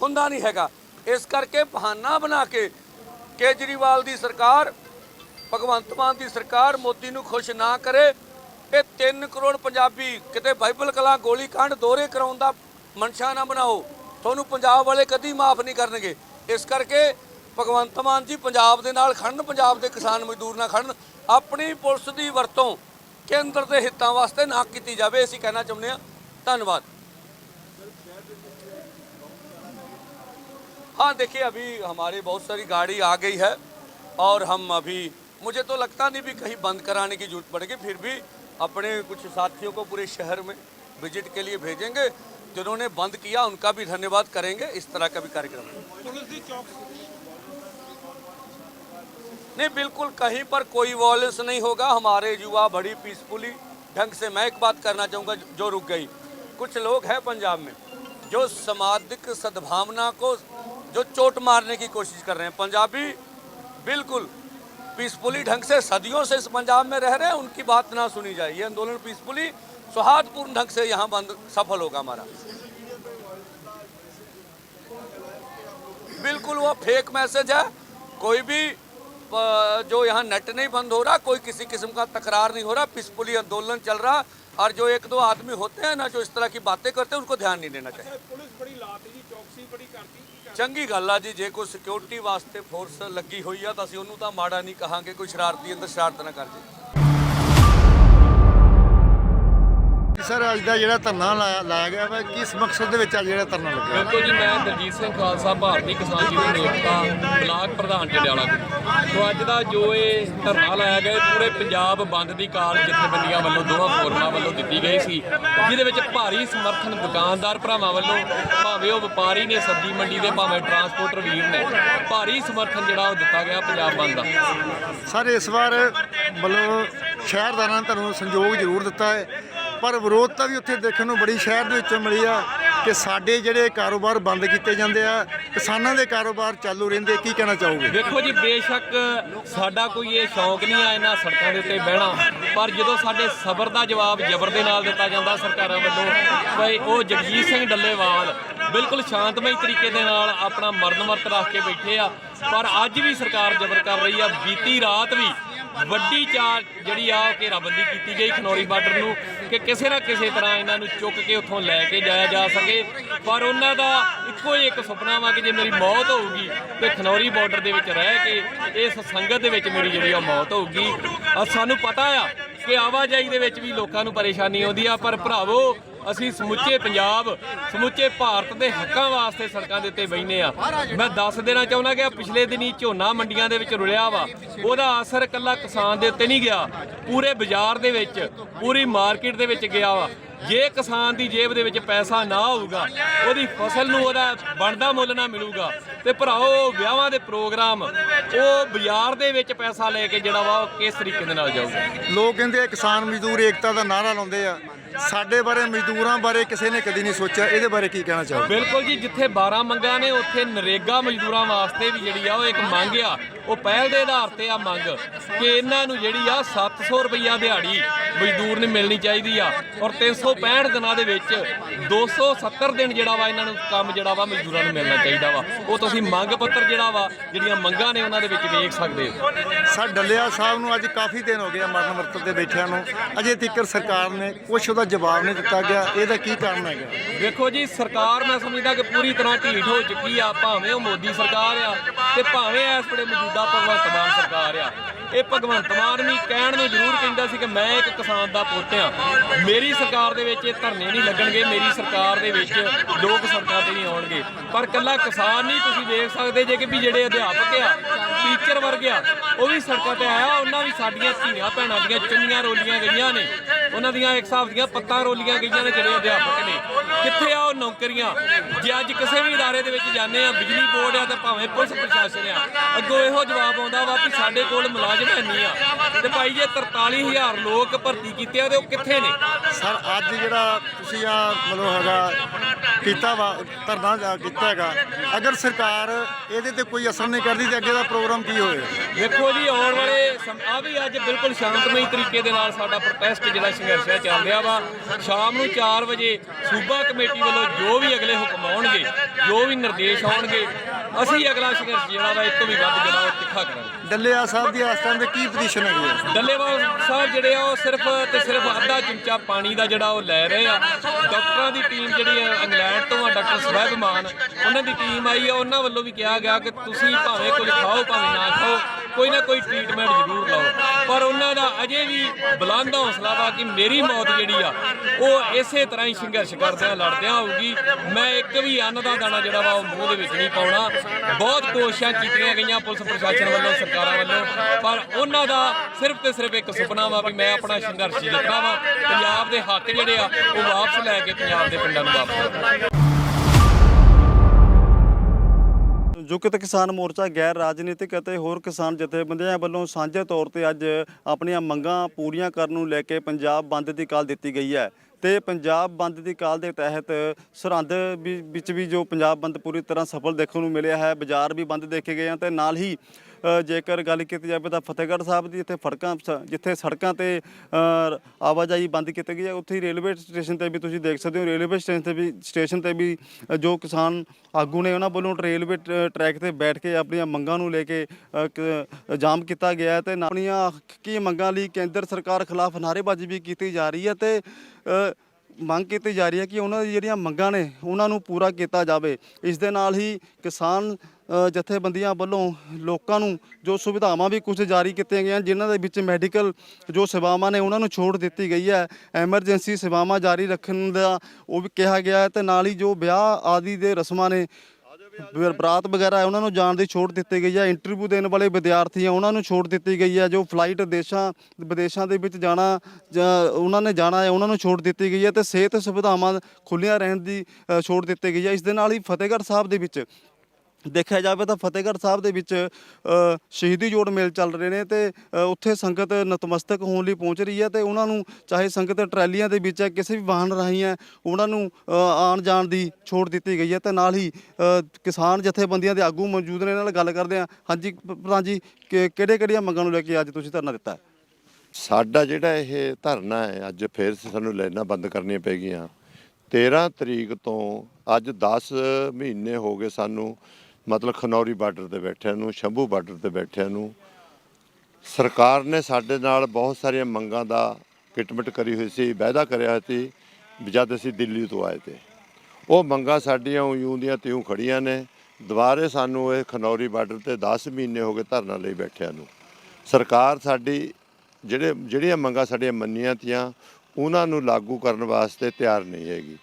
ਹੁੰਦਾ ਨਹੀਂ ਹੈਗਾ। ਇਸ ਕਰਕੇ ਬਹਾਨਾ ਬਣਾ ਕੇ ਕੇਜਰੀਵਾਲ ਦੀ ਸਰਕਾਰ, ਭਗਵੰਤ ਮਾਨ ਦੀ ਸਰਕਾਰ ਮੋਦੀ ਨੂੰ ਖੁਸ਼ ਨਾ ਕਰੇ। ਇਹ 3 ਕਰੋੜ ਪੰਜਾਬੀ ਕਿਤੇ ਬਾਈਬਲ ਕਲਾ, ਗੋਲੀ ਕਾਂਡ ਦੋਰੇ ਕਰਾਉਣ ਦਾ ਮਨਸ਼ਾ ਨਾ ਬਣਾਓ। ਤੁਹਾਨੂੰ ਪੰਜਾਬ ਵਾਲੇ ਕਦੀ ਮਾਫ ਨਹੀਂ ਕਰਨਗੇ। ਇਸ ਕਰਕੇ ਭਗਵੰਤ ਮਾਨ ਜੀ ਪੰਜਾਬ ਦੇ ਨਾਲ ਖੜਨ ਪੰਜਾਬ ਦੇ ਕਿਸਾਨ ਮਜ਼ਦੂਰ ਨਾਲ ਖੜਨ ਆਪਣੀ ਪੁਲਿਸ ਦੀ ਵਰਤੋਂ ਕੇਂਦਰ ਦੇ ਹਿੱਤਾਂ ਵਾਸਤੇ ਨਾ ਕੀਤੀ ਜਾਵੇ ਅਸੀਂ ਕਹਿਣਾ ਚਾਹੁੰਦੇ ਹਾਂ ਧੰਨਵਾਦ हाँ देखिए अभी हमारी बहुत सारी गाड़ी आ गई है और हम अभी मुझे तो लगता नहीं भी कहीं बंद कराने की जरूरत पड़ेगी फिर भी अपने कुछ साथियों को पूरे शहर में विजिट के लिए भेजेंगे जिन्होंने बंद किया उनका भी धन्यवाद करेंगे इस तरह का भी कार्यक्रम है नहीं, बिल्कुल कहीं पर कोई वॉयलेंस नहीं होगा। हमारे युवा बड़ी पीसफुली ढंग से, मैं एक बात करना चाहूँगा, जो रुक गई। कुछ लोग हैं पंजाब में, जो सामाजिक सद्भावना को, जो चोट मारने की कोशिश कर रहे हैं। पंजाबी बिल्कुल पीसफुली ढंग से, सदियों से इस पंजाब में रह रहे हैं, उनकी बात ना सुनी जाए। ये आंदोलन पीसफुली सौहार्दपूर्ण ढंग से यहाँ बंद, सफल होगा हमारा। बिल्कुल वो फेक मैसेज है, कोई भी जो यहाँ नेट नहीं बंद हो रहा कोई किसी किस्म का तकरार नहीं हो रहा पीसफुली आंदोलन चल रहा और जो एक दो आदमी होते हैं ना जो इस तरह की बातें करते हैं उनको ध्यान नहीं देना चाहिए ਪੁਲਿਸ ਬੜੀ ਲਾਤੀ ਜੀ ਚੌਕਸੀ ਬੜੀ ਕਰਤੀ ਕੀ ਕਰ- ਚੰਗੀ ਗੱਲ ਆ ਜੀ ਜੇ ਕੋਈ ਸਿਕਿਉਰਿਟੀ ਵਾਸਤੇ ਫੋਰਸ ਲੱਗੀ ਹੋਈ ਆ ਤਾਂ ਅਸੀਂ ਉਹਨੂੰ ਤਾਂ ਮਾੜਾ ਨਹੀਂ ਕਹਾਂਗੇ ਕੋਈ ਸ਼ਰਾਰਤੀ ਅੰਦਰ ਸ਼ਰਾਰਤ ਨਾ ਕਰ ਜੇ ਸਰ ਅੱਜ ਦਾ ਜਿਹੜਾ ਧਰਨਾ ਲਾਇਆ ਲਾਇਆ ਗਿਆ ਵਾ ਕਿਸ ਮਕਸਦ ਦੇ ਵਿੱਚ ਅੱਜ ਜਿਹੜਾ ਧਰਨਾ ਲੱਗਿਆ? ਬਿਲਕੁਲ ਜੀ ਮੈਂ ਦਲਜੀਤ ਸਿੰਘ ਖਾਲਸਾ ਭਾਰਤੀ ਕਿਸਾਨ ਯੂਨੀਅਨ ਏਕਤਾ ਬਲਾਕ ਪ੍ਰਧਾਨ ਜੰਡਿਆਲਾ ਤੋਂ ਅੱਜ ਦਾ ਜੋ ਇਹ ਧਰਨਾ ਲਾਇਆ ਗਿਆ ਪੂਰੇ ਪੰਜਾਬ ਬੰਦ ਦੀ ਕਾਲ ਜਥੇਬੰਦੀਆਂ ਵੱਲੋਂ ਦੋਹਾਂ ਫੋਰਮਾਂ ਵੱਲੋਂ ਦਿੱਤੀ ਗਈ ਸੀ ਜਿਹਦੇ ਵਿੱਚ ਭਾਰੀ ਸਮਰਥਨ ਦੁਕਾਨਦਾਰ ਭਰਾਵਾਂ ਵੱਲੋਂ ਭਾਵੇਂ ਉਹ ਵਪਾਰੀ ਨੇ ਸਬਜ਼ੀ ਮੰਡੀ ਦੇ ਭਾਵੇਂ ਟਰਾਂਸਪੋਰਟਰ ਵੀਰ ਨੇ ਭਾਰੀ ਸਮਰਥਨ ਜਿਹੜਾ ਉਹ ਦਿੱਤਾ ਗਿਆ ਪੰਜਾਬ ਬੰਦ ਦਾ। ਸਰ ਇਸ ਵਾਰ ਮਤਲਬ ਸ਼ਹਿਰਦਾਰਾਂ ਨੇ ਤੁਹਾਨੂੰ ਸੰਯੋਗ ਜ਼ਰੂਰ ਦਿੱਤਾ ਹੈ। ਪਰ ਵਿਰੋਧਤਾ ਵੀ ਉੱਥੇ ਦੇਖਣ ਨੂੰ ਬੜੀ ਸ਼ਹਿਰ ਦੇ ਵਿੱਚੋਂ ਮਿਲੀ ਆ ਕਿ ਸਾਡੇ ਜਿਹੜੇ ਕਾਰੋਬਾਰ ਬੰਦ ਕੀਤੇ ਜਾਂਦੇ ਆ, ਕਿਸਾਨਾਂ ਦੇ ਕਾਰੋਬਾਰ ਚਾਲੂ ਰਹਿੰਦੇ, ਕੀ ਕਹਿਣਾ ਚਾਹੋਗੇ? ਵੇਖੋ ਜੀ, ਬੇਸ਼ੱਕ ਸਾਡਾ ਕੋਈ ਇਹ ਸ਼ੌਂਕ ਨਹੀਂ ਆ ਇਹਨਾਂ ਸੜਕਾਂ ਦੇ ਉੱਤੇ ਬਹਿਣਾ, ਪਰ ਜਦੋਂ ਸਾਡੇ ਸਬਰ ਦਾ ਜਵਾਬ ਜ਼ਬਰ ਦੇ ਨਾਲ ਦਿੱਤਾ ਜਾਂਦਾ ਸਰਕਾਰਾਂ ਵੱਲੋਂ, ਭਈ ਉਹ ਜਗਜੀਤ ਸਿੰਘ ਡੱਲੇਵਾਲ ਬਿਲਕੁਲ ਸ਼ਾਂਤਮਈ ਤਰੀਕੇ ਦੇ ਨਾਲ ਆਪਣਾ ਮਰਨ ਮਰਤ ਰੱਖ ਕੇ ਬੈਠੇ ਆ, ਪਰ ਅੱਜ ਵੀ ਸਰਕਾਰ ਜ਼ਬਰ ਕਰ ਰਹੀ ਆ, ਬੀਤੀ ਰਾਤ ਵੀ ਵੱਡੀ ਚਾਰ ਜਿਹੜੀ ਆ ਉਹ ਘੇਰਾਬੰਦੀ ਕੀਤੀ ਗਈ ਖਨੌਰੀ ਬਾਰਡਰ ਨੂੰ ਕਿ ਕਿਸੇ ਨਾ ਕਿਸੇ ਤਰ੍ਹਾਂ ਇਹਨਾਂ ਨੂੰ ਚੁੱਕ ਕੇ ਉੱਥੋਂ ਲੈ ਕੇ ਜਾਇਆ ਜਾ ਸਕੇ। ਪਰ ਉਹਨਾਂ ਦਾ ਇੱਕੋ ਹੀ ਇੱਕ ਸੁਪਨਾ ਵਾ ਕਿ ਜੇ ਮੇਰੀ ਮੌਤ ਹੋਊਗੀ ਤੇ ਖਨੌਰੀ ਬਾਰਡਰ ਦੇ ਵਿੱਚ ਰਹਿ ਕੇ ਇਸ ਸੰਗਤ ਦੇ ਵਿੱਚ ਮੇਰੀ ਜਿਹੜੀ ਆ ਮੌਤ ਹੋਊਗੀ। ਆ ਸਾਨੂੰ ਪਤਾ ਆ ਕਿ ਆਵਾਜਾਈ ਦੇ ਵਿੱਚ ਵੀ ਲੋਕਾਂ ਨੂੰ ਪਰੇਸ਼ਾਨੀ ਆਉਂਦੀ ਆ, ਪਰ ਭਰਾਵੋ ਅਸੀਂ ਸਮੁੱਚੇ ਪੰਜਾਬ, ਸਮੁੱਚੇ ਭਾਰਤ ਦੇ ਹੱਕਾਂ ਵਾਸਤੇ ਸੜਕਾਂ ਦੇ ਉੱਤੇ ਬੈਠੇ ਆ ਮੈਂ ਦੱਸ ਦੇਣਾ ਚਾਹੁੰਦਾ ਕਿ ਪਿਛਲੇ ਦਿਨੀ ਝੋਨਾ ਮੰਡੀਆਂ ਦੇ ਵਿੱਚ ਰੁਲਿਆ ਵਾ। ਉਹਦਾ ਅਸਰ ਇਕੱਲਾ ਕਿਸਾਨ ਦੇ ਉੱਤੇ ਨਹੀਂ ਗਿਆ। ਪੂਰੇ ਬਾਜ਼ਾਰ ਦੇ ਵਿੱਚ, ਪੂਰੀ ਮਾਰਕੀਟ ਦੇ ਵਿੱਚ ਗਿਆ ਵਾ। ਜੇ ਕਿਸਾਨ ਦੀ ਜੇਬ ਦੇ ਵਿੱਚ ਪੈਸਾ ਨਾ ਹੋਊਗਾ, ਉਹਦੀ ਫਸਲ ਨੂੰ ਉਹਦਾ ਬਣਦਾ ਮੁੱਲ ਨਾ ਮਿਲੂਗਾ। ਤੇ ਭਰਾਓ, ਵਿਆਹਾਂ ਦੇ ਪ੍ਰੋਗਰਾਮ, ਉਹ ਬਾਜ਼ਾਰ ਦੇ ਵਿੱਚ ਪੈਸਾ ਲੈ ਕੇ ਜਿਹੜਾ ਵਾ, ਉਹ ਕਿਸ ਤਰੀਕੇ ਦੇ ਨਾਲ ਜਾਊਗਾ? ਲੋਕ ਕਹਿੰਦੇ ਆ ਕਿਸਾਨ ਮਜ਼ਦੂਰ ਏਕਤਾ ਦਾ ਨਾਰਾ ਲਾਉਂਦੇ ਆ। ਸਾਡੇ ਬਾਰੇ ਮਜ਼ਦੂਰਾਂ ਬਾਰੇ ਕਿਸੇ ਨੇ ਕਦੀ ਨਹੀਂ ਸੋਚਿਆ। ਇਹਦੇ ਬਾਰੇ ਕੀ ਕਹਿਣਾ ਚਾਹੋਗੇ? ਬਿਲਕੁਲ ਜੀ ਜਿੱਥੇ 12 ਮੰਗਾਂ ਨੇ ਉੱਥੇ ਨਰੇਗਾ ਮਜ਼ਦੂਰਾਂ ਵਾਸਤੇ ਵੀ ਜਿਹੜੀ ਆ ਉਹ ਇੱਕ ਮੰਗ ਆ। ਉਹ ਪਹਿਲ ਦੇ ਆਧਾਰ ਤੇ ਆ ਮੰਗ ਕਿ ਇਹਨਾਂ ਨੂੰ ਜਿਹੜੀ ਆ 700 ਰੁਪਈਆ ਦਿਹਾੜੀ ਮਜ਼ਦੂਰ ਨੂੰ ਮਿਲਣੀ ਚਾਹੀਦੀ ਆ। ਔਰ 365 ਦਿਨਾਂ ਦੇ ਵਿੱਚ 270 ਦਿਨ ਜਿਹੜਾ ਵਾ ਇਹਨਾਂ ਨੂੰ ਕੰਮ ਜਿਹੜਾ ਵਾ ਮਜ਼ਦੂਰਾਂ ਨੂੰ ਮਿਲਣਾ ਚਾਹੀਦਾ ਵਾ। ਉਹ ਤੁਸੀਂ ਮੰਗ ਪੱਤਰ ਜਿਹੜਾ ਵਾ ਜਿਹੜੀਆਂ ਮੰਗਾਂ ਨੇ ਉਹਨਾਂ ਦੇ ਵਿੱਚ ਵੇਖ ਸਕਦੇ ਹੋ। ਸਰ ਡੱਲਿਆ ਸਾਹਿਬ ਨੂੰ ਅੱਜ ਕਾਫੀ ਦਿਨ ਹੋ ਗਏ ਆ ਮਰਨ ਵਰਤ ਤੇ ਬੈਠਿਆਂ ਨੂੰ। ਅਜੇ ਤੱਕ ਸਰਕਾਰ ਨੇ ਕੁਝ ਉਹਦਾ ਜਵਾਬ ਨਹੀਂ ਦਿੱਤਾ ਗਿਆ। ਇਹਦਾ ਕੀ ਕਾਰਨ ਹੈਗਾ? ਵੇਖੋ ਜੀ, ਸਰਕਾਰ ਮੈਂ ਸਮਝਦਾ ਕਿ ਪੂਰੀ ਤਰ੍ਹਾਂ ਢੀਠ ਹੋ ਚੁੱਕੀ ਆ, ਭਾਵੇਂ ਉਹ ਮੋਦੀ ਸਰਕਾਰ ਆ ਤੇ ਭਾਵੇਂ ਇਸ ਵੇਲੇ ਮੌਜੂਦਾ ਭਗਵੰਤ ਮਾਨ ਸਰਕਾਰ ਆ। ਇਹ ਭਗਵੰਤ ਮਾਨ ਵੀ ਕਹਿਣ ਨੂੰ ਜ਼ਰੂਰ ਕਹਿੰਦਾ ਸੀ ਕਿ ਮੈਂ ਇੱਕ ਕਿਸਾਨ ਦਾ ਪੁੱਤ ਆ। ਮੇਰੀ ਸਰਕਾਰ ਦੇ ਵਿੱਚ ਇਹ ਧਰਨੇ ਨਹੀਂ ਲੱਗਣਗੇ, ਮੇਰੀ ਸਰਕਾਰ ਦੇ ਵਿੱਚ ਲੋਕ ਸੜਕਾਂ ਤੇ ਨਹੀਂ ਆਉਣਗੇ। ਪਰ ਕੱਲਾ ਕਿਸਾਨ ਨਹੀਂ ਤੁਸੀਂ ਵੇਖ ਸਕਦੇ ਜੇ ਕਿ ਵੀ ਜਿਹੜੇ ਅਧਿਆਪਕ ਆ ਟੀਚਰ ਵਰਗ ਆ ਉਹ ਵੀ ਸੜਕਾਂ ਤੇ ਆਇਆ ਉਹਨਾਂ ਵੀ ਸਾਡੀਆਂ ਧੀਆਂ ਭੈਣਾਂ ਦੀਆਂ ਚੁੰਨੀਆਂ ਰੋਲੀਆਂ ਗਈਆਂ ਨੇ ਉਹਨਾਂ ਦੀਆਂ ਇੱਕ ਹਿਸਾਬ ਦੀਆਂ ਪੱਤਾਂ ਰੋਲੀਆਂ ਗਈਆਂ ਨੇ ਜਿਹੜੇ ਅਧਿਆਪਕ ਨੇ ਕਿੱਥੇ ਆ ਉਹ ਨੌਕਰੀਆਂ ਜੇ ਅੱਜ ਕਿਸੇ ਵੀ ادارے ਦੇ ਵਿੱਚ ਜਾਂਦੇ ਆ ਬਿਜਲੀ ਬੋਰਡ ਆ ਤੇ ਭਾਵੇਂ ਪੁਲਿਸ ਪ੍ਰਸ਼ਾਸਨ ਆ ਅੱਗੋਂ ਇਹੋ ਜਵਾਬ ਆਉਂਦਾ ਵਾ ਵੀ ਸਾਡੇ ਕੋਲ ਮੁਲਾਜ਼ਮ ਹੈ ਨਹੀਂ ਆ ਤੇ ਭਾਈ ਜੇ 43000 ਲੋਕ ਭਰਤੀ ਕੀਤੇ ਆ ਤੇ ਉਹ ਕਿੱਥੇ ਨੇ ਸਰ ਅੱਜ ਜਿਹੜਾ ਤੁਸੀਂ ਆ ਮਤਲਬ ਹੈਗਾ ਕੀਤਾ ਵਾ ਧਰਨਾ ਜਾ ਕੀਤਾ ਹੈਗਾ ਅਗਰ ਸਰਕਾਰ ਇਹਦੇ ਤੇ ਕੋਈ ਅਸਰ ਨਹੀਂ ਕਰਦੀ ਤੇ ਅੱਗੇ ਦਾ ਪ੍ਰੋਗਰਾਮ ਕੀ ਹੋਏਗਾ ਵੇਖੋ ਜੀ ਆਉਣ ਵਾਲੇ ਆ ਵੀ ਅੱਜ ਬਿਲਕੁਲ ਸ਼ਾਂਤਮਈ ਤਰੀਕੇ ਦੇ ਨਾਲ ਸਾਡਾ ਪ੍ਰੋਟੈਸਟ ਜਿਹੜਾ ਸੰਘਰਸ਼ ਹੈ ਚੱਲ ਰਿਹਾ ਵਾ। ਸ਼ਾਮ ਨੂੰ 4 ਵਜੇ ਸੂਬਾ ਕਮੇਟੀ ਵੱਲੋਂ ਜੋ ਵੀ ਅਗਲੇ ਹੁਕਮ ਆਉਣਗੇ ਜੋ ਵੀ ਨਿਰਦੇਸ਼ ਆਉਣਗੇ ਅਸੀਂ ਅਗਲਾ ਸੰਘਰਸ਼ ਜਿਹੜਾ ਵਾ ਇਸ ਤੋਂ ਵੀ ਵੱਧ ਜਿਹੜਾ ਉਹ ਤਿੱਖਾ ਕਰਾਂਗੇ। ਡੱਲਿਆ ਸਾਹਿਬ ਦੀ ਟਾਈਮ ਤੇ ਕੀ ਪੋਜੀਸ਼ਨ ਹੈਗੀ ਹੈ? ਡੱਲੇਵਾਲ ਸਾਹਿਬ ਜਿਹੜੇ ਆ ਉਹ ਸਿਰਫ ਤੇ ਸਿਰਫ ਅੱਧਾ ਚਮਚਾ ਪਾਣੀ ਦਾ ਜਿਹੜਾ ਉਹ ਲੈ ਰਹੇ ਆ। ਡਾਕਟਰਾਂ ਦੀ ਟੀਮ ਜਿਹੜੀ ਹੈ ਇੰਗਲੈਂਡ ਤੋਂ ਆ, ਡਾਕਟਰ ਸਵੈਬ ਮਾਨ, ਉਹਨਾਂ ਦੀ ਟੀਮ ਆਈ ਹੈ ਉਹਨਾਂ ਵੱਲੋਂ ਵੀ ਕਿਹਾ ਗਿਆ ਕਿ ਤੁਸੀਂ ਭਾਵੇਂ ਕੁਝ ਖਾਓ, ਭਾਵੇਂ ਨਾ ਖਾਓ, ਕੋਈ ਨਾ ਕੋਈ ਟ੍ਰੀਟਮੈਂਟ ਜ਼ਰੂਰ ਲਓ। ਪਰ ਉਹਨਾਂ ਦਾ ਅਜੇ ਵੀ ਬੁਲੰਦ ਹੌਸਲਾ ਵਾ ਕਿ ਮੇਰੀ ਮੌਤ ਜਿਹੜੀ ਆ, ਉਹ ਇਸੇ ਤਰ੍ਹਾਂ ਹੀ ਸੰਘਰਸ਼ ਕਰਦਿਆਂ ਲੜਦਿਆਂ ਹੋਊਗੀ। ਮੈਂ ਇੱਕ ਵੀ ਅੰਨ ਦਾ ਦਾਣਾ ਜਿਹੜਾ ਵਾ, ਉਹ ਮੂੰਹ ਦੇ ਵਿੱਚ ਨਹੀਂ ਪਾਉਣਾ। ਬਹੁਤ ਕੋਸ਼ਿਸ਼ਾਂ ਕੀਤੀਆਂ ਗਈਆਂ ਪੁਲਿਸ ਪ੍ਰਸ਼ਾਸਨ ਵੱਲੋਂ, ਸਰਕਾਰਾਂ ਵੱਲੋਂ। ਪਰ ਉਹਨਾਂ ਦਾ ਸਿਰਫ ਤੇ ਸਿਰਫ ਇੱਕ ਸੁਪਨਾ ਵਾ ਵੀ ਮੈਂ ਆਪਣਾ ਸੰਘਰਸ਼ ਜਿੱਤਣਾ ਵਾ। ਪੰਜਾਬ ਦੇ ਹੱਕ ਜਿਹੜੇ ਆ, ਉਹ ਵਾਪਸ ਲੈ ਕੇ ਪੰਜਾਬ ਦੇ ਪਿੰਡਾਂ ਨੂੰ ਵਾਪਸ ਲਿਆਉਣਾ। ਕਿਸਾਨ ਮੋਰਚਾ ਗੈਰ ਰਾਜਨੀਤਿਕ ਅਤੇ ਹੋਰ ਕਿਸਾਨ ਜਥੇਬੰਦੀਆਂ ਵੱਲੋਂ ਸਾਂਝੇ ਤੌਰ ਤੇ ਅੱਜ ਆਪਣੀਆਂ ਮੰਗਾਂ ਪੂਰੀਆਂ ਕਰਨ ਨੂੰ ਲੈ ਕੇ ਪੰਜਾਬ ਬੰਦ ਦੀ ਕਾਲ ਦਿੱਤੀ ਗਈ ਹੈ ਤੇ ਪੰਜਾਬ ਬੰਦ ਦੀ ਕਾਲ ਦੇ ਤਹਿਤ ਸਰਹੰਦ ਵੀ- ਵਿੱਚ ਵੀ ਜੋ ਪੰਜਾਬ ਬੰਦ ਪੂਰੀ ਤਰ੍ਹਾਂ ਸਫਲ ਦੇਖਣ ਨੂੰ ਮਿਲਿਆ ਹੈ, ਬਾਜ਼ਾਰ ਵੀ ਬੰਦ ਦੇਖੇ ਗਏ ਹਨ ਤੇ ਨਾਲ ਹੀ ਜੇਕਰ ਗੱਲ ਕੀਤੀ ਜਾਵੇ ਤਾਂ ਫਤਿਹਗੜ੍ਹ ਸਾਹਿਬ ਦੀ ਇੱਥੇ ਫੜਕਾਂ ਸ- ਜਿੱਥੇ ਸੜਕਾਂ ਤੇ ਆਵਾਜਾਈ ਬੰਦ ਕੀਤੀ ਗਈ ਹੈ, ਉੱਥੇ ਹੀ ਰੇਲਵੇ ਸਟੇਸ਼ਨ ਤੇ ਵੀ ਤੁਸੀਂ ਦੇਖ ਸਕਦੇ ਹੋ, ਰੇਲਵੇ ਸਟੇਸ਼ਨ ਤੇ ਵੀ, ਸਟੇਸ਼ਨ ਤੇ ਵੀ ਜੋ ਕਿਸਾਨ ਆਗੂ ਨੇ ਉਹਨਾਂ ਵੱਲੋਂ ਰੇਲਵੇ ਟ- ਟਰੈਕ ਤੇ ਬੈਠ ਕੇ ਆਪਣੀਆਂ ਮੰਗਾਂ ਨੂੰ ਲੈ ਕੇ ਜਾਮ ਕੀਤਾ ਗਿਆ ਹੈ ਤੇ ਆਪਣੀਆਂ ਕੀ ਮੰਗਾਂ ਲਈ ਕੇਂਦਰ ਸਰਕਾਰ ਖਿਲਾਫ ਨਾਅਰੇਬਾਜ਼ੀ ਵੀ ਕੀਤੀ ਜਾ ਰਹੀ ਹੈ ਤੇ ਮੰਗ ਕੀਤੀ ਜਾ ਰਹੀ ਹੈ ਕਿ ਉਹਨਾਂ ਦੀ ਜਿਹੜੀਆਂ ਮੰਗਾਂ ਨੇ, ਉਹਨਾਂ ਨੂੰ ਪੂਰਾ ਕੀਤਾ ਜਾਵੇ। ਇਸ ਦੇ ਨਾਲ ਹੀ ਕਿਸਾਨ ਜਥੇਬੰਦੀਆਂ ਵੱਲੋਂ ਲੋਕਾਂ ਨੂੰ ਜੋ ਸੁਵਿਧਾਵਾਂ ਵੀ ਕੁਝ ਜਾਰੀ ਕੀਤੀਆਂ ਗਈਆਂ, ਜਿਨ੍ਹਾਂ ਦੇ ਵਿੱਚ ਮੈਡੀਕਲ ਜੋ ਸੇਵਾਵਾਂ ਨੇ, ਉਹਨਾਂ ਨੂੰ ਛੋਟ ਦਿੱਤੀ ਗਈ ਹੈ। ਐਮਰਜੈਂਸੀ ਸੇਵਾਵਾਂ ਜਾਰੀ ਰੱਖਣ ਦਾ ਉਹ ਵੀ ਕਿਹਾ ਗਿਆ ਹੈ ਤੇ ਨਾਲ ਹੀ ਜੋ ਵਿਆਹ ਆਦਿ ਦੇ ਰਸਮਾਂ ਨੇ ਬਰਾਤ ਵਗੈਰਾ ਉਹਨਾਂ ਨੂੰ ਜਾਣ ਦੀ ਛੋਟ ਦਿੱਤੀ ਗਈ ਹੈ। ਇੰਟਰਵਿਊ ਦੇਣ ਵਾਲੇ ਵਿਦਿਆਰਥੀ ਆ ਉਹਨਾਂ ਨੂੰ ਛੋਟ ਦਿੱਤੀ ਗਈ ਹੈ। ਜੋ ਫਲਾਈਟ ਦੇਸ਼ਾਂ, ਵਿਦੇਸ਼ਾਂ ਦੇ ਵਿੱਚ ਜਾਣਾ ਉਹਨਾਂ ਨੇ ਜਾਣਾ ਹੈ, ਉਹਨਾਂ ਨੂੰ ਛੋਟ ਦਿੱਤੀ ਗਈ ਹੈ ਤੇ ਸਿਹਤ ਸੁਵਿਧਾਵਾਂ ਖੁੱਲੀਆਂ ਰਹਿਣ ਦੀ ਛੋਟ ਦਿੱਤੀ ਗਈ ਹੈ। ਇਸ ਦੇ ਨਾਲ ਹੀ ਫਤਿਹਗੜ੍ਹ ਸਾਹਿਬ ਦੇ ਵਿੱਚ ਦੇਖਿਆ ਜਾਵੇ ਤਾਂ ਫਤਿਹਗੜ੍ਹ ਸਾਹਿਬ ਦੇ ਵਿੱਚ ਸ਼ਹੀਦੀ ਜੋੜ ਮੇਲ ਚੱਲ ਰਹੇ ਨੇ ਤੇ ਉੱਥੇ ਸੰਗਤ ਨਤਮਸਤਕ ਹੋਣ ਲਈ ਪਹੁੰਚ ਰਹੀ ਹੈ ਤੇ ਉਹਨਾਂ ਨੂੰ ਚਾਹੇ ਸੰਗਤ ਟਰੈਲੀਆਂ ਦੇ ਵਿੱਚ ਹੈ, ਕਿਸੇ ਵੀ ਵਾਹਨ ਰਾਹੀਂ ਹੈ, ਉਹਨਾਂ ਨੂੰ ਆਉਣ ਜਾਣ ਦੀ ਛੋਟ ਦਿੱਤੀ ਗਈ ਹੈ ਤੇ ਨਾਲ ਹੀ ਕਿਸਾਨ ਜਥੇਬੰਦੀਆਂ ਦੇ ਆਗੂ ਮੌਜੂਦ ਨੇ, ਇਹਨਾਂ ਨਾਲ ਗੱਲ ਕਰਦੇ ਹਾਂ। ਹਾਂਜੀ ਪ੍ਰਧਾਨ ਜੀ ਕਿਹੜੇ ਕਿਹੜੀਆਂ ਮੰਗਾਂ ਨੂੰ ਲੈ ਕੇ ਅੱਜ ਤੁਸੀਂ ਧਰਨਾ ਦਿੱਤਾ? ਸਾਡਾ ਜਿਹੜਾ ਇਹ ਧਰਨਾ ਹੈ, ਅੱਜ ਫੇਰ ਸਾਨੂੰ ਲਾਈਨਾਂ ਬੰਦ ਕਰਨੀਆਂ ਪੈ ਗਈਆਂ। 13 ਤਰੀਕ ਤੋਂ ਅੱਜ 10 ਮਹੀਨੇ ਹੋ ਗਏ ਸਾਨੂੰ ਮਤਲਬ ਖਨੌਰੀ ਬਾਰਡਰ ਤੇ ਬੈਠਿਆਂ ਨੂੰ, ਸ਼ੰਭੂ ਬਾਰਡਰ ਤੇ ਬੈਠਿਆਂ ਨੂੰ, ਸਰਕਾਰ ਨੇ ਸਾਡੇ ਨਾਲ ਬਹੁਤ ਸਾਰੀਆਂ ਮੰਗਾਂ ਦਾ ਕਿਟਮਟ ਕਰੀ ਹੋਈ ਸੀ, ਵਾਅਦਾ ਕਰਿਆ ਹੋਇਆ ਸੀ ਜਦ ਅਸੀਂ ਦਿੱਲੀ ਤੋਂ ਆਏ ਤੇ। ਉਹ ਮੰਗਾਂ ਸਾਡੀਆਂ ਉਂ ਦੀਆਂ ਤਿਉਂ ਖੜੀਆਂ ਨੇ। ਦੁਬਾਰੇ ਸਾਨੂੰ ਇਹ ਖਨੌਰੀ ਬਾਰਡਰ ਤੇ 10 ਮਹੀਨੇ ਹੋ ਗਏ ਧਰਨਾ ਲਈ ਬੈਠਿਆਂ ਨੂੰ। ਸਰਕਾਰ ਸਾਡੀ ਜਿਹੜੇ, ਜਿਹੜੀਆਂ ਮੰਗਾਂ ਸਾਡੀਆਂ ਮੰਨੀਆਂ ਤੀਆਂ, ਉਹਨਾਂ ਨੂੰ ਲਾਗੂ ਕਰਨ ਵਾਸਤੇ ਤਿਆਰ ਨਹੀਂ ਹੈਗੀ।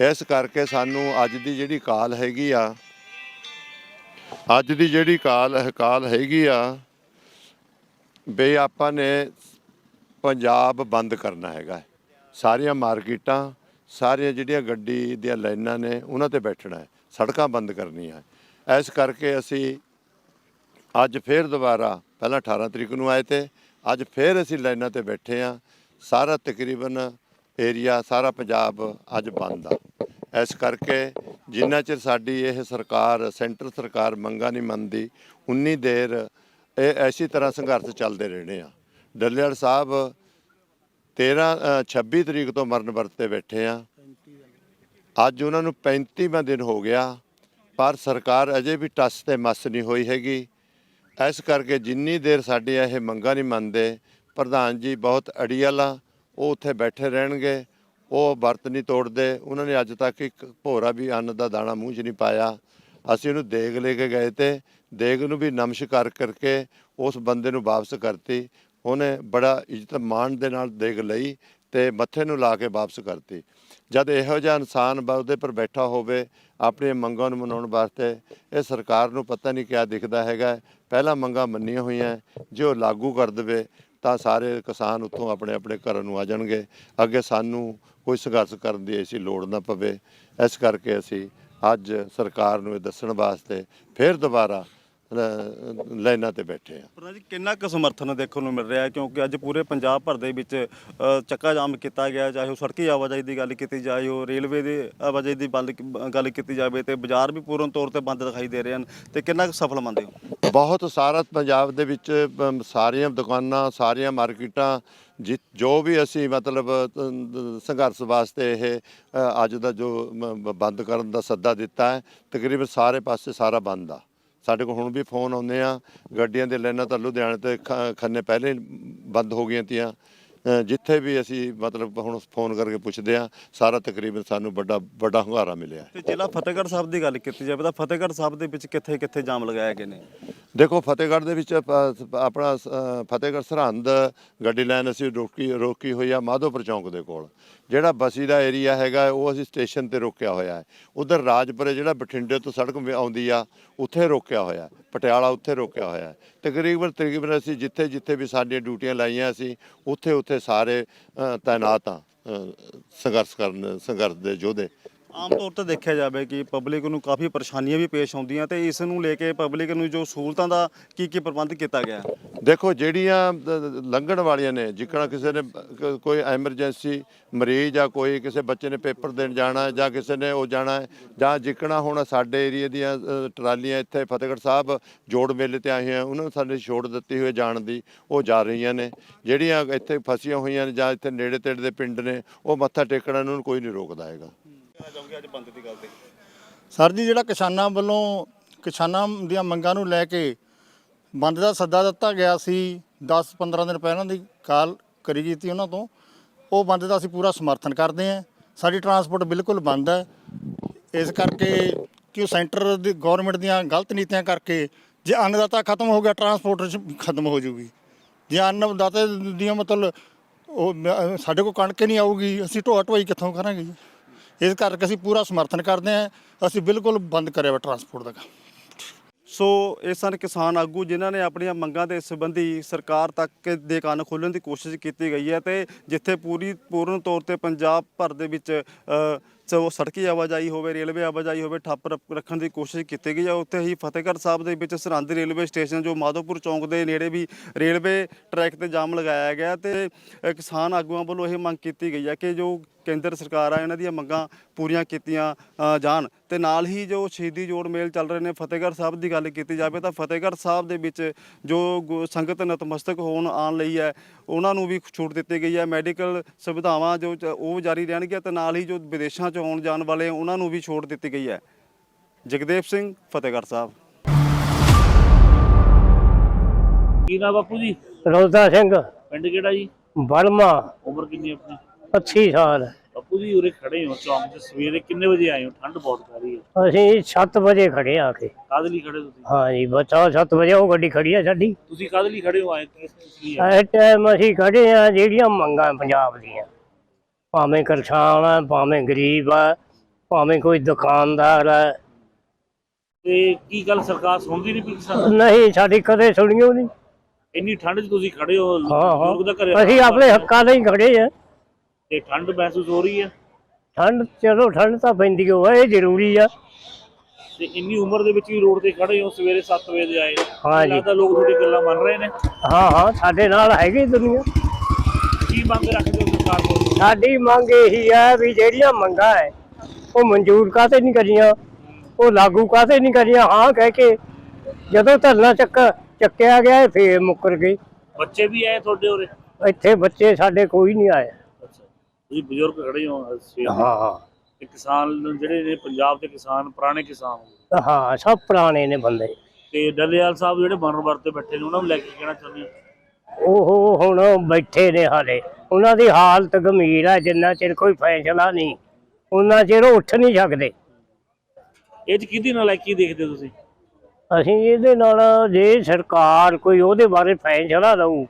ਇਸ ਕਰਕੇ ਸਾਨੂੰ ਅੱਜ ਦੀ ਜਿਹੜੀ ਕਾਲ ਹੈਗੀ ਆ ਅੱਜ ਦੀ ਜਿਹੜੀ ਕਾਲ ਕਾਲ ਹੈਗੀ ਆ ਵੀ ਆਪਾਂ ਨੇ ਪੰਜਾਬ ਬੰਦ ਕਰਨਾ ਹੈਗਾ। ਸਾਰੀਆਂ ਮਾਰਕੀਟਾਂ, ਸਾਰੀਆਂ ਜਿਹੜੀਆਂ ਗੱਡੀ ਦੀਆਂ ਲਾਈਨਾਂ ਨੇ, ਉਹਨਾਂ ਤੇ ਬੈਠਣਾ ਹੈ। ਸੜਕਾਂ ਬੰਦ ਕਰਨੀਆਂ ਹੈ। ਇਸ ਕਰਕੇ ਅਸੀਂ ਅੱਜ ਫੇਰ ਦੁਬਾਰਾ, ਪਹਿਲਾਂ 18 ਤਰੀਕ ਨੂੰ ਆਏ ਤੇ, ਅੱਜ ਫੇਰ ਅਸੀਂ ਲਾਈਨਾਂ ਤੇ ਬੈਠੇ ਆ ਸਾਰਾ ਤਕਰੀਬਨ ਏਰੀਆ, ਸਾਰਾ ਪੰਜਾਬ ਅੱਜ ਬੰਦ ਆ। ਇਸ ਕਰਕੇ ਜਿੰਨਾ ਚਿਰ ਸਾਡੀ ਇਹ ਸਰਕਾਰ ਸੈਂਟਰ ਸਰਕਾਰ ਮੰਗਾ ਨਹੀਂ ਮੰਨਦੀ ਉਨੀ ਦੇਰ ਇਹ ਐਸੀ ਤਰ੍ਹਾਂ ਸੰਘਰਸ਼ ਚੱਲਦੇ ਰਹਿਣੇ ਆ। ਡੱਲੇਵਾਲ ਸਾਹਿਬ 13 ਅ, 26 ਤਰੀਕ ਤੋਂ ਮਰਨ ਵਰਤ ਬੈਠੇ ਆ। ਅੱਜ ਉਹਨਾਂ ਨੂੰ 35ਵਾਂ ਦਿਨ ਹੋ ਗਿਆ ਪਰ ਸਰਕਾਰ ਅਜੇ ਵੀ ਟੱਸ ਤੇ ਮਸ ਨਹੀਂ ਹੋਈ ਹੈਗੀ। ਇਸ ਕਰਕੇ ਜਿੰਨੀ ਦੇਰ ਸਾਡੀਆਂ ਇਹ ਮੰਗਾਂ ਨਹੀਂ ਮੰਨਦੇ ਪ੍ਰਧਾਨ ਜੀ ਬਹੁਤ ਅੜੀਅਲ ਆ ਉਹ ਉੱਥੇ ਬੈਠੇ ਰਹਿਣਗੇ। ਉਹ ਵਰਤ ਨਹੀਂ ਤੋੜਦੇ। ਉਹਨਾਂ ਨੇ ਅੱਜ ਤੱਕ ਇੱਕ ਭੋਰਾ ਵੀ ਅੰਨ ਦਾ ਦਾਣਾ ਮੂੰਹ 'ਚ ਨਹੀਂ ਪਾਇਆ। ਅਸੀਂ ਉਹਨੂੰ ਦੇਗ ਲੈ ਕੇ ਗਏ ਤੇ ਦੇਗ ਨੂੰ ਵੀ ਨਮਸ਼ ਕਰ ਕਰਕੇ ਉਸ ਬੰਦੇ ਨੂੰ ਵਾਪਸ ਕਰਤੀ। ਉਹਨੇ ਬੜਾ ਇੱਜ਼ਤ ਮਾਣ ਦੇ ਨਾਲ ਦੇਗ ਲਈ ਤੇ ਮੱਥੇ ਨੂੰ ਲਾ ਕੇ ਵਾਪਸ ਕਰਤੀ। ਜਦ ਇਹੋ ਜਿਹਾ ਇਨਸਾਨ ਉਹਦੇ ਪਰ ਬੈਠਾ ਹੋਵੇ ਆਪਣੀਆਂ ਮੰਗਾਂ ਨੂੰ ਮਨਾਉਣ ਵਾਸਤੇ, ਇਹ ਸਰਕਾਰ ਨੂੰ ਪਤਾ ਨਹੀਂ ਕਿਆ ਦਿਖਦਾ ਹੈਗਾ। ਪਹਿਲਾਂ ਮੰਗਾਂ ਮੰਨੀਆਂ ਹੋਈਆਂ। ਜੇ ਉਹ ਲਾਗੂ ਕਰ ਦੇਵੇ ਤਾਂ ਸਾਰੇ ਕਿਸਾਨ ਉੱਥੋਂ ਆਪਣੇ ਆਪਣੇ ਘਰਾਂ ਨੂੰ ਆ ਜਾਣਗੇ। ਅੱਗੇ ਸਾਨੂੰ ਕੋਈ ਸੰਘਰਸ਼ ਕਰਨ ਦੀ ਐਸੀ ਲੋੜ ਨਾ ਪਵੇ। ਇਸ ਕਰਕੇ ਅਸੀਂ ਅੱਜ ਸਰਕਾਰ ਨੂੰ ਇਹ ਦੱਸਣ ਵਾਸਤੇ ਫਿਰ ਦੁਬਾਰਾ ਲਾਈਨਾਂ ਤੇ ਬੈਠੇ ਆ। ਪ੍ਰਧਾਨ ਜੀ ਕਿੰਨਾ ਕੁ ਸਮਰਥਨ ਦੇਖਣ ਨੂੰ ਮਿਲ ਰਿਹਾ ਹੈ? ਕਿਉਂਕਿ ਅੱਜ ਪੂਰੇ ਪੰਜਾਬ ਭਰ ਦੇ ਵਿੱਚ ਅ, ਚੱਕਾ ਜਾਮ ਕੀਤਾ ਗਿਆ ਚਾਹੇ ਉਹ ਸੜਕੀ ਆਵਾਜਾਈ ਦੀ ਗੱਲ ਕੀਤੀ ਜਾਏ ਉਹ ਰੇਲਵੇ ਦੀ ਆਵਾਜਾਈ ਦੀ ਬਲ- ਗੱਲ ਕੀਤੀ ਜਾਵੇ ਤੇ ਬਾਜ਼ਾਰ ਵੀ ਪੂਰਨ ਤੌਰ ਤੇ ਬੰਦ ਦਿਖਾਈ ਦੇ ਰਹੇ ਹਨ। ਤੇ ਕਿੰਨਾ ਕੁ ਸਫਲ ਮੰਨਦੇ ਹੋ? ਬਹੁਤ ਸਾਰਾ ਪੰਜਾਬ ਦੇ ਵਿੱਚ ਅਮ, ਸਾਰੀਆਂ ਦੁਕਾਨਾਂ ਸਾਰੀਆਂ ਮਾਰਕੀਟਾਂ ਜਿ- ਜੋ ਵੀ ਅਸੀਂ ਮਤਲਬ ਸੰਘਰਸ਼ ਵਾਸਤੇ ਇਹ ਅ, ਅੱਜ ਦਾ ਜੋ ਮ- ਬ- ਬੰਦ ਕਰਨ ਦਾ ਸੱਦਾ ਦਿੱਤਾ ਹੈ ਤਕਰੀਬਨ ਸਾਰੇ ਪਾਸੇ ਸਾਰਾ ਬੰਦ ਆ। ਸਾਡੇ ਕੋਲ ਹੁਣ ਵੀ ਫੋਨ ਆਉਂਦੇ ਆ, ਗੱਡੀਆਂ ਦੇ ਲਾਈਨਾਂ ਤਾਂ ਲੁਧਿਆਣੇ ਤੇ ਖ- ਖੰਨੇ ਪਹਿਲੇ ਬੰਦ ਹੋ ਗਈਆਂ ਤੀਆਂ। ਜਿੱਥੇ ਵੀ ਅਸੀਂ ਮਤਲਬ ਹੁਣ ਫੋਨ ਕਰਕੇ ਪੁੱਛਦੇ ਆ, ਸਾਰਾ ਤਕਰੀਬਨ ਸਾਨੂੰ ਵੱਡਾ ਵੱਡਾ ਹੁੰਗਾਰਾ ਮਿਲਿਆ। ਤੇ ਜ਼ਿਲ੍ਹਾ ਫਤਿਹਗੜ੍ਹ ਸਾਹਿਬ ਦੀ ਗੱਲ ਕੀਤੀ ਜਾਵੇ ਤਾਂ ਫਤਿਹਗੜ੍ਹ ਸਾਹਿਬ ਦੇ ਵਿੱਚ ਕਿੱਥੇ ਕਿੱਥੇ ਜਾਮ ਲਗਾਏ ਗਏ ਨੇ? ਦੇਖੋ ਫਤਿਹਗੜ੍ਹ ਦੇ ਵਿੱਚ ਪ- ਆਪਣਾ ਅ, ਫਤਿਹਗੜ੍ਹ ਸਰਹੰਦ ਗੱਡੀ ਲਾਈਨ ਅਸੀਂ ਰੋਕੀ ਰੋਕੀ ਹੋਈ ਆ ਮਾਧੋਪੁਰ ਚੌਂਕ ਦੇ ਕੋਲ ਜਿਹੜਾ ਬਸੀ ਦਾ ਏਰੀਆ ਹੈਗਾ ਉਹ ਅਸੀਂ ਸਟੇਸ਼ਨ ਤੇ ਰੋਕਿਆ ਹੋਇਆ ਹੈ ਉਧਰ ਰਾਜਪੁਰੇ ਜਿਹੜਾ ਬਠਿੰਡੇ ਤੋਂ ਸੜਕ ਵੀ ਆਉਂਦੀ ਆ ਉੱਥੇ ਰੋਕਿਆ ਹੋਇਆ ਹੈ। ਪਟਿਆਲਾ ਉੱਥੇ ਰੋਕਿਆ ਹੋਇਆ ਹੈ। ਤਕਰੀਬਨ ਤਕਰੀਬਨ ਅਸੀਂ ਜਿੱਥੇ ਜਿੱਥੇ ਵੀ ਸਾਡੀਆਂ ਡਿਊਟੀਆਂ ਲਾਈਆਂ ਅਸੀਂ ਉੱਥੇ ਉੱਥੇ ਸਾਰੇ ਅ, ਤਾਇਨਾਤ ਆ ਅ, ਸੰਘਰਸ਼ ਕਰਨ ਸੰਘਰਸ਼ ਦੇ ਯੋਧੇ ਆਮ ਤੌਰ ਤੇ ਦੇਖਿਆ ਜਾਵੇ ਕਿ ਪਬਲਿਕ ਨੂੰ ਕਾਫੀ ਪਰੇਸ਼ਾਨੀਆਂ ਵੀ ਪੇਸ਼ ਆਉਂਦੀਆਂ ਤੇ ਇਸ ਨੂੰ ਲੈ ਕੇ ਪਬਲਿਕ ਨੂੰ ਜੋ ਸਹੂਲਤਾਂ ਦਾ ਕੀ ਕੀ ਪ੍ਰਬੰਧ ਕੀਤਾ ਗਿਆ? ਦੇਖੋ, ਜਿਹੜੀਆਂ ਲੰਘਣ ਵਾਲੀਆਂ ਨੇ, ਜਿਕਣਾ ਕਿਸੇ ਨੇ ਕੋਈ ਐਮਰਜੈਂਸੀ ਮਰੀਜ਼ ਜਾਂ ਕੋਈ ਕਿਸੇ ਬੱਚੇ ਨੇ ਪੇਪਰ ਦੇਣ ਜਾਣਾ ਜਾਂ ਕਿਸੇ ਨੇ ਉਹ ਜਾਣਾ ਜਾਂ ਜਿਕਣਾ ਹੁਣ ਸਾਡੇ ਏਰੀਆ ਦੀਆਂ ਟਰਾਲੀਆਂ ਇੱਥੇ ਫਤਿਹਗੜ੍ਹ ਸਾਹਿਬ ਜੋੜ ਮੇਲੇ ਤੇ ਆਏ ਹੋਏ ਉਹਨਾਂ ਨੂੰ ਸਾਡੇ ਛੋੜ ਦਿੱਤੀ ਹੋਈ ਜਾਣ ਦੀ, ਉਹ ਜਾ ਰਹੀਆਂ ਨੇ। ਜਿਹੜੀਆਂ ਇੱਥੇ ਫਸੀਆਂ ਹੋਈਆਂ ਨੇ ਜਾਂ ਇੱਥੇ ਨੇੜੇ ਤੇੜੇ ਦੇ ਪਿੰਡ ਨੇ, ਉਹ ਮੱਥਾ ਟੇਕਣਾ ਉਹਨਾਂ ਨੂੰ ਕੋਈ ਨਹੀਂ ਰੋਕਦਾ ਹੈਗਾ। ਸਰ ਜੀ, ਜਿਹੜਾ ਕਿਸਾਨਾਂ ਵੱਲੋਂ ਕਿਸਾਨਾਂ ਦੀਆਂ ਮੰਗਾਂ ਨੂੰ ਲੈ ਕੇ ਬੰਦ ਦਾ ਸੱਦਾ ਦਿੱਤਾ ਗਿਆ ਸੀ 10-15 ਦਿਨ ਪਹਿਲਾਂ ਦੀ ਕਾਲ ਕਰੀ ਕੀਤੀ ਉਹਨਾਂ ਤੋਂ, ਉਹ ਬੰਦ ਦਾ ਅਸੀਂ ਪੂਰਾ ਸਮਰਥਨ ਕਰਦੇ ਹਾਂ। ਸਾਡੀ ਟਰਾਂਸਪੋਰਟ ਬਿਲਕੁਲ ਬੰਦ ਹੈ। ਇਸ ਕਰਕੇ ਕਿ ਸੈਂਟਰ ਦੀ ਗਵਰਨਮੈਂਟ ਦੀਆਂ ਗਲਤ ਨੀਤੀਆਂ ਕਰਕੇ ਜੇ ਅੰਨਦਾਤਾ ਖਤਮ ਹੋ ਗਿਆ, ਟਰਾਂਸਪੋਰਟ ਖਤਮ ਹੋ ਜਾਊਗੀ ਜੇ ਅੰਨਦਾਤਾ ਦੀਆਂ ਮਤਲਬ ਉਹ ਸਾਡੇ ਕੋਲ ਕਣਕ ਨਹੀਂ ਆਊਗੀ, ਅਸੀਂ ਢੋਆ ਢੋਆਈ ਕਿੱਥੋਂ ਕਰਾਂਗੇ ਜੀ? ਇਸ ਕਰਕੇ ਅਸੀਂ ਪੂਰਾ ਸਮਰਥਨ ਕਰਦੇ ਹਾਂ। ਅਸੀਂ ਬਿਲਕੁਲ ਬੰਦ ਕਰਿਆ ਵਾ ਟਰਾਂਸਪੋਰਟ ਦਾ ਕੰਮ। ਸੋ ਇਹ ਸਨ ਕਿਸਾਨ ਆਗੂ ਜਿਨ੍ਹਾਂ ਨੇ ਆਪਣੀਆਂ ਮੰਗਾਂ ਦੇ ਸੰਬੰਧੀ ਸਰਕਾਰ ਤੱਕ ਦੇ ਕੰਨ ਖੋਲ੍ਹਣ ਦੀ ਕੋਸ਼ਿਸ਼ ਕੀਤੀ ਗਈ ਹੈ ਤੇ ਜਿੱਥੇ ਪੂਰੀ ਪੂਰਨ ਤੌਰ ਤੇ ਪੰਜਾਬ ਭਰ ਦੇ ਵਿੱਚ ਅ, ਸੋ ਸੜਕੀ ਆਵਾਜਾਈ ਹੋਵੇ ਰੇਲਵੇ ਆਵਾਜਾਈ ਹੋਵੇ ਠੱਪ ਰ- ਰੱਖਣ ਦੀ ਕੋਸ਼ਿਸ਼ ਕੀਤੀ ਗਈ ਹੈ। ਉੱਥੇ ਹੀ ਫਤਿਹਗੜ੍ਹ ਸਾਹਿਬ ਦੇ ਵਿੱਚ ਸਰਹੰਦ ਰੇਲਵੇ ਸਟੇਸ਼ਨ ਜੋ ਮਾਧੋਪੁਰ ਚੌਂਕ ਦੇ ਨੇੜੇ ਵੀ ਰੇਲਵੇ ਟਰੈਕ ਤੇ ਜਾਮ ਲਗਾਇਆ ਗਿਆ ਤੇ ਕਿਸਾਨ ਆਗੂਆਂ ਵੱਲੋਂ ਇਹ ਮੰਗ ਕੀਤੀ ਗਈ ਹੈ ਕਿ ਜੋ ਕੇਂਦਰ ਸਰਕਾਰ ਆ ਇਹਨਾਂ ਦੀਆਂ ਮੰਗਾਂ ਪੂਰੀਆਂ ਕੀਤੀਆਂ ਅ, ਜਾਣ। ਤੇ ਨਾਲ ਹੀ ਜੋ ਸ਼ਹੀਦੀ ਜੋੜ ਮੇਲ ਚੱਲ ਰਹੇ ਨੇ ਫਤਿਹਗੜ੍ਹ ਸਾਹਿਬ ਦੀ ਗੱਲ ਕੀਤੀ ਜਾਵੇ ਤਾਂ ਫਤਿਹਗੜ੍ਹ ਸਾਹਿਬ ਦੇ ਵਿੱਚ ਜੋ ਗੁ- ਸੰਗਤ ਨਤਮਸਤਕ ਹੋਣ ਆਉਣ ਲਈ ਹੈ ਉਹਨਾਂ ਨੂੰ ਵੀ ਛੂਟ ਦਿੱਤੀ ਗਈ ਹੈ। ਮੈਡੀਕਲ ਸੁਵਿਧਾਵਾਂ ਜੋ ਚ- ਉਹ ਜਾਰੀ ਰਹਿਣਗੀਆਂ ਤੇ ਨਾਲ ਹੀ ਜੋ ਵਿਦੇਸ਼ਾਂ 'ਚ ਆਉਣ ਜਾਣ ਵਾਲੇ ਉਹਨਾਂ ਨੂੰ ਵੀ ਛੋਟ ਦਿੱਤੀ ਗਈ ਹੈ। ਜਗਦੇਵ ਸਿੰਘ ਫਤਿਹਗੜ੍ਹ ਸਾਹਿਬ। ਕੀ ਨਾ ਬਾਪੂ ਜੀ? ਰੋਜ਼ਾ ਸਿੰਘ। ਪਿੰਡ ਕਿਹੜਾ ਜੀ? ਬਰਮਾ ਉਮਰ ਕਿੰਨੀ ਆਪਣੀ? 25 ਸਾਲ। ਬਾਪੂ ਜੀ ਉਰੇ ਖੜੇ ਹੋ ਚੌਂਕ 'ਚ ਸਵੇਰੇ ਕਿੰਨੇ ਵਜੇ ਆਏ ਹੋ? ਠੰਡ ਬਹੁਤ ਪੈ ਰਹੀ ਹੈ। ਅਸੀਂ 7 ਵਜੇ ਖੜੇ ਆ ਕੇ ਕਾਹਦੇ ਲਈ ਖੜੇ ਤੁਸੀਂ? ਹਾਂ ਜੀ ਬੱਚਾ 7 ਵਜੇ ਉਹ ਗੱਡੀ ਖੜੀ ਆ ਸਾਡੀ। ਤੁਸੀਂ ਕਾਹਦੇ ਲਈ ਖੜੇ ਹੋ? ਆਏ ਕਿਸ ਕਿਸ ਲਈ ਆਏ? ਇਸ ਟਾਈਮ ਅਸੀਂ ਖੜੇ ਆ ਜਿਹੜੀਆਂ ਮੰਗਾਂ ਪੰਜਾਬ ਦੀਆਂ। ਭਾਵੇਂ ਕਿਸਾਨ ਆ ਭਾਵੇਂ ਗਰੀਬ ਆ ਭਾਵੇਂ ਕੋਈ ਦੁਕਾਨਦਾਰ ਆ। ਤੇ ਕੀ ਗੱਲ ਸਰਕਾਰ ਸੁਣਦੀ ਨਹੀਂ ਪਈ ਕਿਸਾਨ ਨਹੀਂ ਸਾਡੀ ਕਦੇ ਸੁਣੀਓ ਨਹੀਂ। ਇੰਨੀ ਠੰਡ 'ਚ ਤੁਸੀਂ ਖੜੇ ਹੋ ਹਾਂ ਬਜ਼ੁਰਗ ਦਾ ਘਰੇ ਹਾਂ ਅਸੀਂ ਆਪਣੇ ਹੱਕਾਂ ਲਈ ਖੜੇ ਆ। ਤੇ ਠੰਡ ਮਹਿਸੂਸ ਹੋ ਰਹੀ ਹੈ ਠੰਡ ਚਲੋ ਠੰਡ ਤਾਂ ਪੈਂਦੀ ਓ ਆ ਇਹ ਜ਼ਰੂਰੀ ਆ। ਤੇ ਇੰਨੀ ਉਮਰ ਦੇ ਵਿੱਚ ਵੀ ਰੋਡ ਤੇ ਖੜੇ ਹੋ ਸਵੇਰੇ 7 ਵਜੇ ਦੇ ਆਏ। ਹਾਂ ਜੀ। ਲੱਗਦਾ ਲੋਕ ਤੁਹਾਡੀ ਗੱਲਾਂ ਮੰਨ ਰਹੇ ਨੇ। ਹਾਂ ਹਾਂ ਸਾਡੇ ਨਾਲ ਹੈਗੀ ਦੁਨੀਆ। ਕੀ ਮੰਗ ਰੱਖਦੇ ਹੋ ਸਰਕਾਰ ਕੋਲ? ਸਾਡੀ ਮੰਗ ਇਹੀ ਹੈ ਵੀ ਜਿਹੜੀਆਂ ਮੰਗਾਂ ਹੈ ਉਹ ਮਨਜ਼ੂਰ ਕਾਤੇ ਨਹੀਂ ਕਰੀਆਂ? ਉਹ ਲਾਗੂ ਕਾਤੇ ਨਹੀਂ ਕਰੀਆਂ? ਹਾਂ ਕਹਿ ਕੇ ਜਦੋਂ ਧਰਨਾ ਚੱਕ ਚੱਕਿਆ ਗਿਆ ਇਹ ਫੇਰ ਮੁੱਕਰ ਗਈ ਬੱਚੇ ਵੀ ਆਏ ਤੁਹਾਡੇ ਉਰੇ? ਇੱਥੇ ਬੱਚੇ ਸਾਡੇ ਕੋਈ ਨਹੀਂ ਆਏ। ਅੱਛਾ ਤੁਸੀਂ ਬਜ਼ੁਰਗ ਖੜੇ ਹੋ। ਹਾਂ ਹਾਂ। ਤੇ ਕਿਸਾਨ ਜਿਹੜੇ ਨੇ ਪੰਜਾਬ ਦੇ ਕਿਸਾਨ ਪੁਰਾਣੇ ਕਿਸਾਨ ਹੋ ਹਾਂ ਸਭ ਪੁਰਾਣੇ ਨੇ ਬੰਦੇ। ਤੇ ਡੱਲੇਵਾਲ ਸਾਹਿਬ ਜਿਹੜੇ ਮਰਨ ਤੇ ਬੈਠੇ ਨੇ ਉਹਨਾਂ ਨੂੰ ਲੈ ਕੇ ਕਹਿਣਾ ਚਾਹੁੰਦੇ ਹੋ? ਉਹ ਹੁਣ ਬੈਠੇ ਨੇ ਹਾਲੇ। ਉਹਨਾਂ ਦੀ ਹਾਲਤ ਗੰਭੀਰ ਹੈ ਜਿੰਨਾ ਚਿਰ ਕੋਈ ਫੈਸਲਾ ਨਹੀਂ। ਉਹਨਾਂ ਚਿਰ ਉਹ ਉੱਠ ਨਹੀਂ ਸਕਦੇ। ਇਹ ਚ ਕਿਹਦੀ ਨਲਾਇਕੀ ਦੇਖਦੇ ਹੋ ਤੁਸੀਂ? ਅਸੀਂ ਇਹਦੇ ਨਾਲ ਜੇ ਸਰਕਾਰ ਕੋਈ ਉਹਦੇ ਬਾਰੇ ਫੈਸਲਾ ਲਊ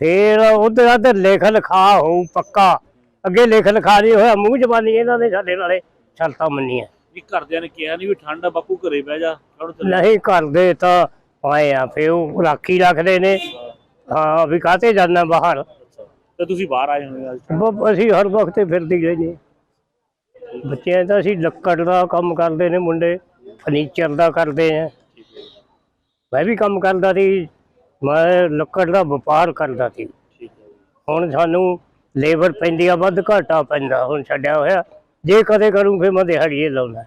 ਫੇਰ ਉਧਰ ਅਧਰ ਲਿਖ ਲਿਖਾ ਹੋਊ ਪੱਕਾ। ਅੱਗੇ ਲਿਖ ਲਿਖਾ ਨਹੀਂ ਹੋਇਆ ਮੂੰਹ ਜ਼ਬਾਨੀ ਇਹਨਾਂ ਨੇ ਸਾਡੇ ਨਾਲੇ ਸ਼ਰਤਾਂ ਮੰਨੀਆਂ। ਵੀ ਘਰਦਿਆਂ ਨੇ ਕਿਹਾ ਨਹੀਂ ਵੀ ਠੰਡ ਆ ਬਾਪੂ ਘਰੇ ਬਹਿ ਜਾ ਨਹੀਂ ਕਰਦੇ ਤਾਂ ਆਏ ਆ ਫੇਰ ਉਹ ਰਾਖੀ ਰੱਖਦੇ ਨੇ। ਹਾਂ ਵੀ ਕਾਤੇ ਜਾਣਾ ਬਾਹਰ? ਤੇ ਤੁਸੀਂ ਬਾਹਰ ਆਏ ਬ- ਅਸੀਂ ਹਰ ਵਕਤ ਹੀ ਫਿਰਦੇ ਹੀ ਰਹਿੰਦੇ ਹਾਂ। ਬੱਚਿਆਂ ਦਾ ਅਸੀਂ ਲੱਕੜ ਦਾ ਕੰਮ ਕਰਦੇ ਨੇ ਮੁੰਡੇ ਫਰਨੀਚਰ ਦਾ ਕਰਦੇ ਆ। ਮੈਂ ਵੀ ਕੰਮ ਕਰਦਾ ਸੀ ਮੈਂ ਲੱਕੜ ਦਾ ਵਪਾਰ ਕਰਦਾ ਸੀ। ਹੁਣ ਸਾਨੂੰ ਲੇਬਰ ਪੈਂਦੀ ਆ ਵੱਧ ਘਾਟਾ ਪੈਂਦਾ ਹੁਣ ਛੱਡਿਆ ਹੋਇਆ। ਜੇ ਕਦੇ ਕਰੂੰ ਫਿਰ ਮੈਂ ਦਿਹਾੜੀਏ ਲਾਉਣਾ